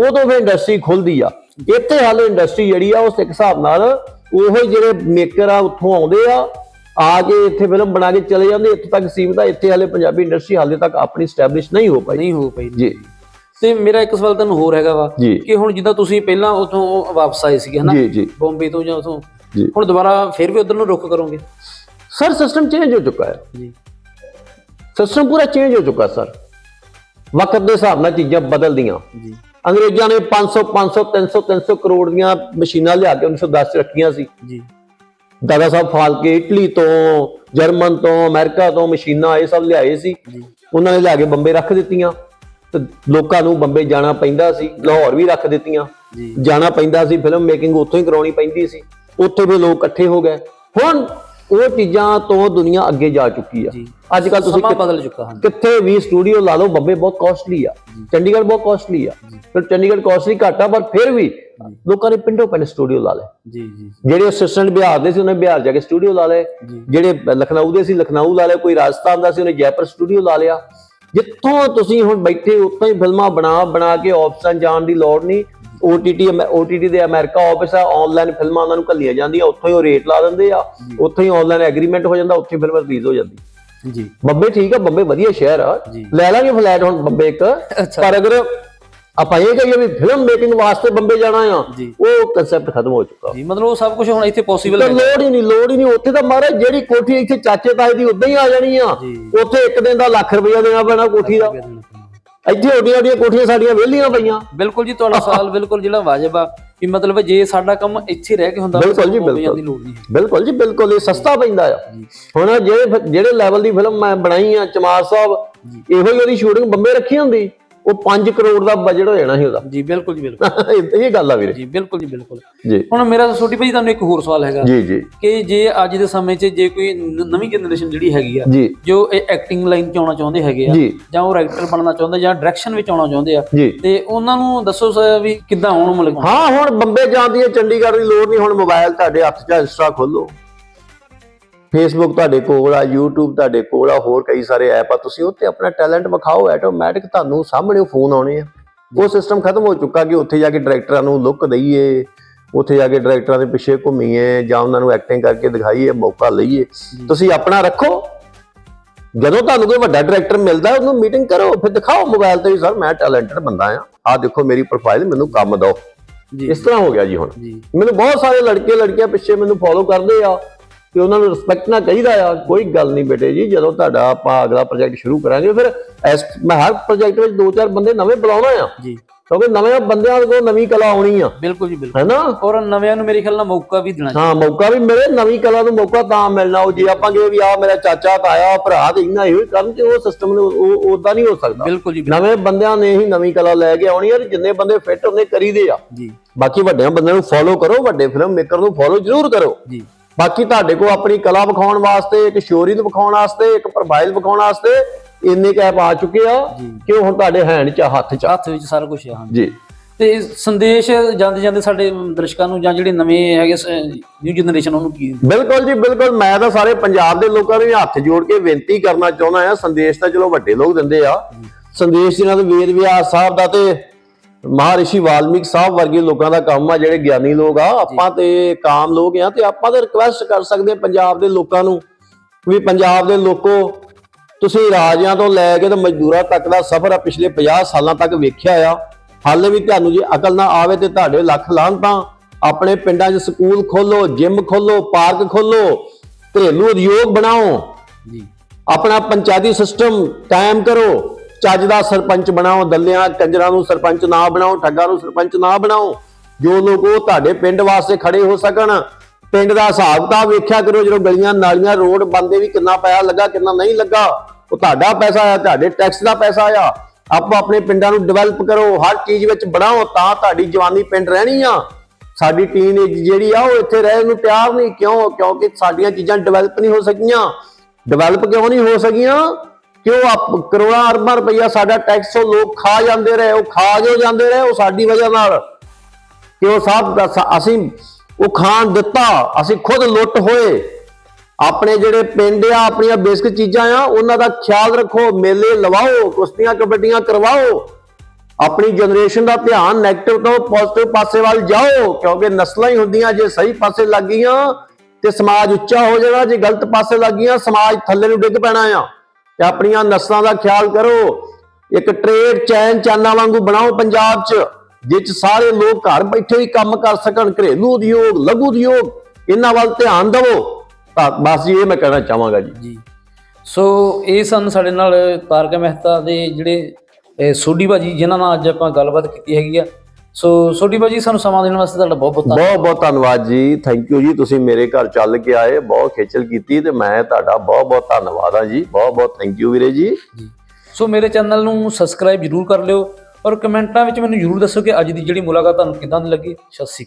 ਉਦੋਂ ਫਿਰ ਇੰਡਸਟਰੀ ਖੁੱਲਦੀ ਆ। ਇੱਥੇ ਹਾਲੇ ਇੰਡਸਟਰੀ ਜਿਹੜੀ ਆ ਉਸ ਇੱਕ ਹਿਸਾਬ ਨਾਲ ਉਹੋ ਜਿਹੜੇ ਮੇਕਰ ਆ ਉੱਥੋਂ ਆਉਂਦੇ ਆ ਆ ਕੇ ਇੱਥੇ ਫਿਲਮ ਬਣਾ ਕੇ ਚਲੇ ਜਾਂਦੇ ਇੱਥੇ ਤੱਕ ਸੀਮਤ ਆ ਇੱਥੇ ਹਾਲੇ ਪੰਜਾਬੀ ਇੰਡਸਟਰੀ ਹਾਲੇ ਤੱਕ ਆਪਣੀ ਸਟੈਬਲਿਸ਼ ਨਹੀਂ ਹੋ ਪਾਈ। ਨਹੀਂ ਹੋ ਪਈ। ਜੀ। ਤੇ ਮੇਰਾ ਇੱਕ ਸਵਾਲ ਤੁਹਾਨੂੰ ਹੋਰ ਹੈਗਾ ਵਾ ਕਿ ਹੁਣ ਜਿੱਦਾਂ ਤੁਸੀਂ ਪਹਿਲਾਂ ਉਥੋਂ ਵਾਪਸ ਆਏ ਸੀਗੇ ਹਨਾ? ਬੰਬੇ ਤੋਂ ਜਾਂ ਉਥੋਂ। ਹੁਣ ਦੁਬਾਰਾ ਫਿਰ ਵੀ ਉਧਰ ਨੂੰ ਰੁਖ ਕਰੋਗੇ? ਸਰ ਸਿਸਟਮ ਚੇਂਜ ਹੋ ਚੁੱਕਾ ਹੈ। ਜੀ। ਸਿਸਟਮ ਪੂਰਾ ਚੇਂਜ ਹੋ ਚੁੱਕਾ ਸਰ। ਵਕਤ ਦੇ ਹਿਸਾਬ ਨਾਲ ਚੀਜ਼ਾਂ ਬਦਲਦੀਆਂ। ਜੀ। ਅੰਗਰੇਜ਼ਾਂ ਨੇ 500 500 300 300 ਕਰੋੜ ਦੀਆਂ ਮਸ਼ੀਨਾਂ ਲਿਆ ਕੇ 1910 ਚ ਰੱਖੀਆਂ ਸੀ। ਜੀ। ਦਾਦਾ ਸਾਹਿਬ ਫਾਲਕੇ ਇਟਲੀ ਤੋਂ ਜਰਮਨ ਤੋਂ ਅਮਰੀਕਾ ਤੋਂ ਮਸ਼ੀਨਾਂ ਇਹ ਸਭ ਲਿਆਏ ਸੀ। ਜੀ। ਉਹਨਾਂ ਨੇ ਲਿਆ ਕੇ ਬੰਬੇ ਰੱਖ ਦਿੱਤੀਆਂ। ਤੇ ਲੋਕਾਂ ਨੂੰ ਬੰਬੇ ਜਾਣਾ ਪੈਂਦਾ ਸੀ ਲਾਹੌਰ ਵੀ ਰੱਖ ਦਿੱਤੀਆਂ। ਜਾਣਾ ਪੈਂਦਾ ਸੀ ਫਿਲਮ ਮੇਕਿੰਗ ਉੱਥੋਂ ਹੀ ਕਰਾਉਣੀ ਪੈਂਦੀ ਸੀ। ਉੱਥੇ ਵੀ ਲੋਕ ਇਕੱਠੇ ਹੋ ਗਏ। ਹੁਣ ਉਹ ਚੀਜ਼ਾਂ ਤੋਂ ਦੁਨੀਆ ਅੱਗੇ ਜਾ ਚੁੱਕੀ ਆ। ਅੱਜ ਕੱਲ ਤੁਸੀਂ ਬਦਲ ਚੁੱਕਾ ਹਾਂ ਕਿੱਥੇ ਵੀ ਸਟੂਡੀਓ ਲਾ ਲਓ ਬੰਬੇ ਬਹੁਤ ਕਾਸਟਲੀ ਆ। ਚੰਡੀਗੜ੍ਹ ਬਹੁਤ ਕਾਸਟਲੀ ਆ। ਫਿਰ ਚੰਡੀਗੜ੍ਹ ਕਾਸਟਲੀ ਘੱਟ ਆ ਪਰ ਫਿਰ ਵੀ ਲੋਕਾਂ ਨੇ ਪਿੰਡੋਂ ਪਿੰਡ ਸਟੂਡੀਓ ਲਾ ਲਏ। ਜੀ ਜੀ। ਜਿਹੜੇ ਅਸਿਸਟੈਂਟ ਬਿਹਾਰ ਦੇ ਸੀ ਉਹਨੇ ਬਿਹਾਰ ਜਾ ਕੇ ਸਟੂਡੀਓ ਲਾ ਲਏ। ਜਿਹੜੇ ਲਖਨਊ ਦੇ ਸੀ ਲਖਨਊ ਲਾ ਲਿਆ ਕੋਈ ਰਾਜਸਥਾਨ ਦਾ ਸੀ ਉਹਨੇ ਜੈਪੁਰ ਸਟੂਡੀਓ ਲਾ ਲਿਆ। ਜਿੱਥੋਂ ਤੁਸੀਂ ਹੁਣ ਬੈਠੇ ਉੱਥੋਂ ਹੀ ਫਿਲਮਾਂ ਬਣਾ ਬਣਾ ਕੇ ਆਫਿਸਾਂ ਜਾਣ ਦੀ ਲੋੜ ਨਹੀਂ। OTT OTT ਦੇ ਅਮਰੀਕਾ ਆਫਿਸ ਆ ਆਨਲਾਈਨ ਫਿਲਮਾਂ ਉਹਨਾਂ ਨੂੰ ਘੱਲੀਆਂ ਜਾਂਦੀਆਂ ਉੱਥੋਂ ਹੀ ਉਹ ਰੇਟ ਲਾ ਦਿੰਦੇ ਆ ਉੱਥੋਂ ਹੀ ਆਨਲਾਈਨ ਐਗਰੀਮੈਂਟ ਹੋ ਜਾਂਦਾ ਉੱਥੇ ਫਿਲਮ ਰਿਲੀਜ਼ ਹੋ ਜਾਂਦੀ। ਜੀ। ਬੰਬੇ ਠੀਕ ਆ ਬੰਬੇ ਵਧੀਆ ਸ਼ਹਿਰ ਆ। ਲੈ ਲਾਂਗੇ ਫਲੈਟ ਹੁਣ ਬੰਬੇ ਇੱਕ। ਪਰ ਅਗਰ ਆਪਾਂ ਇਹ ਕਹੀਏ ਵੀ ਫਿਲਮ ਮੇਕਿੰਗ ਵਾਸਤੇ ਬੰਬੇ ਜਾਣਾ ਆ ਉਹ ਕਨਸੈਪਟ ਖਤਮ ਹੋ ਚੁੱਕਾ। ਜੀ ਮਤਲਬ ਉਹ ਸਭ ਕੁਝ ਹੁਣ ਇੱਥੇ ਪੋਸੀਬਲ ਹੈ ਲੋੜ ਹੀ ਨਹੀਂ ਲੋੜ ਹੀ ਨਹੀਂ। ਉੱਥੇ ਤਾਂ ਮਹਾਰਾਜ ਜਿਹੜੀ ਕੋਠੀ ਇੱਥੇ ਚਾਚੇ ਤਾਏ ਦੀ ਉਦਾਂ ਹੀ ਆ ਜਾਣੀ ਆ। ਉੱਥੇ ਇੱਕ ਦਿਨ ਦਾ ਲੱਖ ਰੁਪਇਆ ਦੇਣਾ ਪੈਣਾ ਕੋਠੀ ਦਾ। ਇੱਥੇ ਓਡੀਆਂ ਓਡੀਆਂ ਕੋਠੀਆਂ ਸਾਡੀਆਂ ਵਿਹਲੀਆਂ ਪਈਆਂ। ਬਿਲਕੁਲ ਜੀ ਤੁਹਾਡਾ ਸਵਾਲ ਬਿਲਕੁਲ ਜਿਹੜਾ ਵਾਜਬ ਆ ਕਿ ਮਤਲਬ ਜੇ ਸਾਡਾ ਕੰਮ ਇੱਥੇ ਰਹਿ ਕੇ ਹੁੰਦਾ ਤਾਂ ਬਿਲਕੁਲ ਜੀ, ਬਿਲਕੁਲ। ਬਿਲਕੁਲ ਜੀ ਬਿਲਕੁਲ। ਇਹ ਸਸਤਾ ਪੈਂਦਾ ਆ। ਹੁਣ ਜਿਹੜੇ ਜਿਹੜੇ ਲੈਵਲ ਦੀ ਫਿਲਮ ਮੈਂ ਬਣਾਈ ਆ ਚਮਾਰ ਸਾਹਿਬ ਇਹੋ ਹੀ ਉਹਦੀ ਸ਼ੂਟਿੰਗ ਬੰਬੇ ਰੱਖੀ ਹੁੰਦੀ। ਉਹ 5 ਕਰੋੜ ਦਾ ਬਜਟ ਹੋ ਜਾਣਾ ਸੀ ਉਹਦਾ। ਜੀ ਬਿਲਕੁਲ ਜੀ ਬਿਲਕੁਲ। ਇਹ ਗੱਲ ਆ ਵੀਰੇ। ਜੀ ਬਿਲਕੁਲ ਜੀ ਬਿਲਕੁਲ। ਜੀ। ਹੁਣ ਮੇਰਾ ਛੋਟੀ ਭਾਈ ਤੁਹਾਨੂੰ ਇੱਕ ਹੋਰ ਸਵਾਲ ਹੈਗਾ ਜੀ ਜੀ। ਕਿ ਜੇ ਅੱਜ ਦੇ ਸਮੇਂ 'ਚ ਜੇ ਕੋਈ ਨਵੀਂ ਜਨਰੇਸ਼ਨ ਜਿਹੜੀ ਹੈਗੀ ਆ ਜੀ। ਇਹ ਐਕਟਿੰਗ ਲਾਈਨ 'ਚ ਆਉਣਾ ਚਾਹੁੰਦੇ ਹੈਗੇ ਆ ਜੀ। ਉਹ ਰਾਈਟਰ ਬਣਨਾ ਚਾਹੁੰਦੇ ਜਾਂ ਡਾਇਰੈਕਸ਼ਨ ਵਿੱਚ ਆਉਣਾ ਚਾਹੁੰਦੇ ਆ ਤੇ ਉਹਨਾਂ ਨੂੰ ਦੱਸੋ ਵੀ ਕਿੱਦਾਂ ਆਉਣ ਮਤਲਬ ਹਾਂ ਹੁਣ ਬੰਬੇ ਜਾਂਦੀ ਹੈ ਚੰਡੀਗੜ੍ਹ ਦੀ ਲੋੜ ਨਹੀਂ ਹੁਣ ਮੋਬਾਈਲ ਤੁਹਾਡੇ ਹੱਥ 'ਚ ਇੰਸਟਾ ਖੋਲੋ ਫੇਸਬੁੱਕ ਤੁਹਾਡੇ ਕੋਲ ਆ YouTube ਤੁਹਾਡੇ ਕੋਲ ਆ ਹੋਰ ਕਈ ਸਾਰੇ ਐਪ ਆ। ਤੁਸੀਂ ਉੱਤੇ ਆਪਣਾ ਟੈਲੈਂਟ ਵਿਖਾਓ ਆਟੋਮੈਟਿਕ ਤੁਹਾਨੂੰ ਸਾਹਮਣੇ ਫੋਨ ਆਉਣੇ ਆ। ਉਹ ਸਿਸਟਮ ਖਤਮ ਹੋ ਚੁੱਕਾ ਕਿ ਉੱਥੇ ਜਾ ਕੇ ਡਾਇਰੈਕਟਰਾਂ ਨੂੰ ਲੁੱਕ ਦਈਏ ਉੱਥੇ ਜਾ ਕੇ ਡਾਇਰੈਕਟਰਾਂ ਦੇ ਪਿੱਛੇ ਘੁੰਮੀਏ ਜਾਂ ਉਹਨਾਂ ਨੂੰ ਐਕਟਿੰਗ ਕਰਕੇ ਦਿਖਾਈਏ ਮੌਕਾ ਲਈਏ। ਤੁਸੀਂ ਆਪਣਾ ਰੱਖੋ। ਜਦੋਂ ਤੁਹਾਨੂੰ ਕੋਈ ਵੱਡਾ ਡਾਇਰੈਕਟਰ ਮਿਲਦਾ ਉਹਨੂੰ ਮੀਟਿੰਗ ਕਰੋ ਫਿਰ ਦਿਖਾਓ ਮੋਬਾਈਲ ਤੇ ਵੀ ਸਰ ਮੈਂ ਟੈਲੈਂਟਡ ਬੰਦਾ ਆ। ਆਹ ਦੇਖੋ ਮੇਰੀ ਪ੍ਰੋਫਾਈਲ ਮੈਨੂੰ ਕੰਮ ਦਿਓ। ਇਸ ਤਰ੍ਹਾਂ ਹੋ ਗਿਆ ਜੀ ਹੁਣ। ਮੈਨੂੰ ਬਹੁਤ ਸਾਰੇ ਲੜਕੇ ਲੜਕੀਆਂ ਪਿੱਛੇ ਮੈਨੂੰ ਫੋਲੋ ਕਰਦੇ ਆ। ਤੇ ਉਹਨਾਂ ਨੂੰ ਰਿਸਪੈਕਟ ਨਾਲ ਕਹੀਦਾ ਆ ਕੋਈ ਗੱਲ ਨਹੀਂ ਬੇਟੇ ਜੀ ਜਦੋਂ ਤੁਹਾਡਾ ਆਪਾਂ ਅਗਲਾ ਪ੍ਰੋਜੈਕਟ ਸ਼ੁਰੂ ਕਰਾਂਗੇ ਫਿਰ ਇਸ ਮੈਂ ਹਰ ਪ੍ਰੋਜੈਕਟ ਵਿੱਚ ਦੋ ਚਾਰ ਬੰਦੇ ਨਵੇਂ ਬੁਲਾਉਣਾ ਆ। ਜੀ। ਕਿਉਂਕਿ ਨਵੇਂ ਬੰਦਿਆਂ ਕੋਲ ਨਵੀਂ ਕਲਾ ਆਉਣੀ ਆ। ਬਿਲਕੁਲ ਜੀ ਬਿਲਕੁਲ। ਹੈਨਾ? ਔਰ ਨਵਿਆਂ ਨੂੰ ਮੇਰੇ ਖਿਆਲ ਨਾਲ ਮੌਕਾ ਵੀ ਦੇਣਾ ਹਾਂ ਮੌਕਾ ਵੀ ਮਿਲੇ ਨਵੀਂ ਕਲਾ ਨੂੰ ਮੌਕਾ ਤਾਂ ਮਿਲਣਾ। ਉਹ ਜੇ ਆਪਾਂ ਕਹੇ ਵੀ ਆ ਮੇਰਾ ਚਾਚਾ ਤਾਇਆ ਭਰਾ ਤੇ ਇੰਨਾ ਇਹੋ ਹੀ ਕਰਨ ਤੇ ਉਹ ਸਿਸਟਮ ਨੂੰ ਉਹ ਉਦਾਂ ਨਹੀਂ ਹੋ ਸਕਦਾ। ਬਿਲਕੁਲ ਜੀ ਨਵੇਂ ਬੰਦਿਆਂ ਨੇ ਹੀ ਨਵੀਂ ਕਲਾ ਲੈ ਕੇ ਆਉਣੀ ਆ ਤੇ ਜਿੰਨੇ ਬੰਦੇ ਫਿੱਟ ਉਹਨੇ ਕਰੀਦੇ ਆ। ਜੀ। ਬਾਕੀ ਵੱਡਿਆਂ ਬੰਦਿਆਂ ਨੂੰ ਫੋਲੋ ਕਰੋ ਵੱਡੇ ਫਿਲਮ ਮੇਕਰ ਨੂੰ ਫੋਲੋ ਜ਼ਰੂਰ ਕਰੋ। ਜੀ। ਬਾਕੀ ਤੁਹਾਡੇ ਕੋਲ ਆਪਣੀ ਕਲਾ ਵਿਖਾਉਣ ਵਾਸਤੇ ਇੱਕ ਸ਼ੋਰੀ ਨੂੰ ਵਿਖਾਉਣ ਵਾਸਤੇ ਇੱਕ ਪ੍ਰੋਫਾਈਲ ਵਿਖਾਉਣ ਵਾਸਤੇ ਇੰਨੇ ਕੈਪ ਆ ਚੁੱਕੇ ਆ। ਕਿ ਉਹ ਹੁਣ ਤੁਹਾਡੇ ਹੈਂਡ 'ਚ ਆ, ਹੱਥ 'ਚ ਆ। ਹੱਥ ਵਿੱਚ ਸਾਰਾ ਕੁਝ ਹੈ ਹਾਂ ਜੀ। ਤੇ ਸੰਦੇਸ਼ ਜਾਂਦੇ ਜਾਂਦੇ ਸਾਡੇ ਦਰਸ਼ਕਾਂ ਨੂੰ ਜਾਂ ਜਿਹੜੇ ਨਵੇਂ ਹੈਗੇ ਨਿਊ ਜਨਰੇਸ਼ਨ ਉਹਨੂੰ ਕੀ ਬਿਲਕੁਲ ਜੀ ਬਿਲਕੁਲ। ਮੈਂ ਤਾਂ ਸਾਰੇ ਪੰਜਾਬ ਦੇ ਲੋਕਾਂ ਨੂੰ ਹੱਥ ਜੋੜ ਕੇ ਬੇਨਤੀ ਕਰਨਾ ਚਾਹੁੰਦਾ ਆ। ਸੰਦੇਸ਼ ਤਾਂ ਚਲੋ ਵੱਡੇ ਲੋਕ ਦਿੰਦੇ ਆ। ਸੰਦੇਸ਼ ਜਿਹਨਾਂ ਦੇ ਵੇਦ ਵਿਆਸ ਸਾਹਿਬ ਦਾ ਤੇ ਮਹਾਰਿਸ਼ੀ ਵਾਲਮੀਕ ਸਾਹਿਬ ਵਰਗੇ ਲੋਕਾਂ ਦਾ ਕੰਮ ਆ ਜਿਹੜੇ ਗਿਆਨੀ ਲੋਕ ਆ ਆਪਾਂ ਤੇ ਕਾਮ ਲੋਕ ਆ ਤੇ ਆਪਾਂ ਤਾਂ ਰਿਕਵੈਸਟ ਕਰ ਸਕਦੇ ਪੰਜਾਬ ਦੇ ਲੋਕਾਂ ਨੂੰ ਵੀ ਪੰਜਾਬ ਦੇ ਲੋਕੋ ਤੁਸੀਂ ਰਾਜਿਆਂ ਤੋਂ ਲੈ ਕੇ ਤੇ ਮਜ਼ਦੂਰਾਂ ਤੱਕ ਦਾ ਸਫ਼ਰ ਆ ਪਿਛਲੇ 50 ਸਾਲਾਂ ਤੱਕ ਵੇਖਿਆ ਆ। ਹਾਲੇ ਵੀ ਤੁਹਾਨੂੰ ਜੇ ਅਕਲ ਨਾ ਆਵੇ ਤੇ ਤੁਹਾਡੇ ਲੱਖ ਲਾਹਣ ਤਾਂ ਆਪਣੇ ਪਿੰਡਾਂ 'ਚ ਸਕੂਲ ਖੋਲੋ ਜਿਮ ਖੋਲੋ ਪਾਰਕ ਖੋਲੋ ਘਰੇਲੂ ਉਦਯੋਗ ਬਣਾਓ। ਜੀ। ਆਪਣਾ ਪੰਚਾਇਤੀ ਸਿਸਟਮ ਕਾਇਮ ਕਰੋ। ਚੱਜ ਦਾ ਸਰਪੰਚ ਬਣਾਓ, ਦੱਲਿਆਂ, ਕੰਜਰਾਂ ਨੂੰ ਸਰਪੰਚ ਨਾ ਬਣਾਓ, ਠੱਗਾਂ ਨੂੰ ਸਰਪੰਚ ਨਾ ਬਣਾਓ, ਜੋ ਲੋਕ ਉਹ ਤੁਹਾਡੇ ਪਿੰਡ ਵਾਸਤੇ ਖੜੇ ਹੋ ਸਕਣ। ਪਿੰਡ ਦਾ ਹਿਸਾਬ ਕਿਤਾਬ ਵੇਖਿਆ ਕਰੋ, ਜਦੋਂ ਗਲੀਆਂ ਨਾਲੀਆਂ, ਰੋਡ ਬੰਦੇ ਵੀ ਕਿੰਨਾ ਪੈਸਾ ਲੱਗਾ, ਕਿੰਨਾ ਨਹੀਂ ਲੱਗਾ। ਉਹ ਤੁਹਾਡਾ ਪੈਸਾ ਆ ਤੁਹਾਡੇ ਟੈਕਸ ਦਾ ਪੈਸਾ ਆ ਆਪੋ ਆਪਣੇ ਪਿੰਡਾਂ ਨੂੰ ਡਿਵੈਲਪ ਕਰੋ, ਹਰ ਚੀਜ਼ ਵਿੱਚ ਬਣਾਓ, ਤਾਂ ਤੁਹਾਡੀ ਜਵਾਨੀ ਪਿੰਡ ਰਹਿਣੀ ਆ। ਸਾਡੀ ਟੀਨ ਜਿਹੜੀ ਆ, ਉਹ ਇੱਥੇ ਰਹਿਣ ਨੂੰ ਤਿਆਰ ਨਹੀਂ। ਕਿਉਂ? ਕਿਉਂਕਿ ਸਾਡੀਆਂ ਚੀਜ਼ਾਂ ਡਿਵੈਲਪ ਨਹੀਂ ਹੋ ਸਕੀਆਂ। ਡਿਵੈਲਪ ਕਿਉਂ ਨਹੀਂ ਹੋ ਸਕੀਆਂ? ਕਿਉਂ ਆਪ ਕਰੋੜਾਂ ਅਰਬਾਂ ਰੁਪਈਆ ਸਾਡਾ ਟੈਕਸ ਉਹ ਲੋਕ ਖਾ ਜਾਂਦੇ ਰਹੇ, ਉਹ ਖਾ ਜੋ ਜਾਂਦੇ ਰਹੇ, ਉਹ ਸਾਡੀ ਵਜ੍ਹਾ ਨਾਲ। ਕਿ ਉਹ ਸਭ ਅਸੀਂ ਉਹ ਖਾਣ ਦਿੱਤਾ, ਅਸੀਂ ਖੁਦ ਲੁੱਟ ਹੋਏ। ਆਪਣੇ ਜਿਹੜੇ ਪਿੰਡ ਆ, ਆਪਣੀਆਂ ਬੇਸਿਕ ਚੀਜ਼ਾਂ ਆ, ਉਹਨਾਂ ਦਾ ਖਿਆਲ ਰੱਖੋ, ਮੇਲੇ ਲਵਾਓ, ਕੁਸ਼ਤੀਆਂ ਕਬੱਡੀਆਂ ਕਰਵਾਓ। ਆਪਣੀ ਜਨਰੇਸ਼ਨ ਦਾ ਧਿਆਨ ਨੈਗੇਟਿਵ ਤੋਂ ਪੋਜ਼ਿਟਿਵ ਪਾਸੇ ਵੱਲ ਜਾਓ, ਕਿਉਂਕਿ ਨਸਲਾਂ ਹੀ ਹੁੰਦੀਆਂ, ਜੇ ਸਹੀ ਪਾਸੇ ਲੱਗ ਗਈਆਂ, ਤੇ ਸਮਾਜ ਉੱਚਾ ਹੋ ਜਾਣਾ, ਜੇ ਗਲਤ ਪਾਸੇ ਲੱਗ ਗਈਆਂ, ਸਮਾਜ ਥੱਲੇ ਨੂੰ ਡਿੱਗ ਪੈਣਾ ਆ। ਤੇ ਆਪਣੀਆਂ ਨਸਲਾਂ ਦਾ ਖਿਆਲ ਕਰੋ। ਇੱਕ ਟ੍ਰੇਡ ਚੈਨ ਚਾਨਾ ਵਾਂਗੂ ਬਣਾਓ ਪੰਜਾਬ 'ਚ ਜਿਸ 'ਚ ਸਾਰੇ ਲੋਕ ਘਰ ਬੈਠੇ ਹੀ ਕੰਮ ਕਰ ਸਕਣ ਘਰੇਲੂ ਉਦਯੋਗ ਲਘੂ ਉਦਯੋਗ ਇਹਨਾਂ ਵੱਲ ਧਿਆਨ ਦਿਵੋ। ਤਾਂ ਬਸ ਜੀ ਇਹ ਮੈਂ ਕਹਿਣਾ ਚਾਹਾਂਗਾ ਜੀ। ਜੀ। ਸੋ ਇਹ ਸਨ ਸਾਡੇ ਨਾਲ ਤਾਰਕ ਮਹਿਤਾ ਦੇ ਜਿਹੜੇ ਅਹ, ਸੋਢੀ ਭਾਜੀ ਜਿਨ੍ਹਾਂ ਨਾਲ ਅੱਜ ਆਪਾਂ ਗੱਲਬਾਤ ਕੀਤੀ ਹੈਗੀ ਆ। ਸੋ ਸੋਢੀ ਭਾਜੀ ਸਾਨੂੰ ਸਮਾਂ ਦੇਣ ਵਾਸਤੇ ਤੁਹਾਡਾ ਬਹੁਤ ਬਹੁਤ ਧੰਨਵਾਦ। ਬਹੁਤ ਬਹੁਤ ਧੰਨਵਾਦ ਜੀ। ਥੈਂਕ ਯੂ ਜੀ। ਤੁਸੀਂ ਮੇਰੇ ਘਰ ਚੱਲ ਕੇ ਆਏ ਬਹੁਤ ਖੇਚਲ ਕੀਤੀ ਤੇ ਮੈਂ ਤੁਹਾਡਾ ਬਹੁਤ ਬਹੁਤ ਧੰਨਵਾਦ ਹਾਂ ਜੀ। ਬਹੁਤ ਬਹੁਤ ਥੈਂਕ ਯੂ ਵੀਰੇ ਜੀ। ਜੀ। ਸੋ ਮੇਰੇ ਚੈਨਲ ਨੂੰ ਸਬਸਕ੍ਰਾਈਬ ਜਰੂਰ ਕਰ ਲਿਓ ਔਰ ਕਮੈਂਟਾਂ ਵਿੱਚ ਮੈਨੂੰ ਜਰੂਰ ਦੱਸੋ ਕਿ ਅੱਜ ਦੀ ਜਿਹੜੀ ਮੁਲਾਕਾਤ ਤੁਹਾਨੂੰ ਕਿਦਾਂ ਦੀ ਲੱਗੀ। ਸਤਿ ਸ਼੍ਰੀ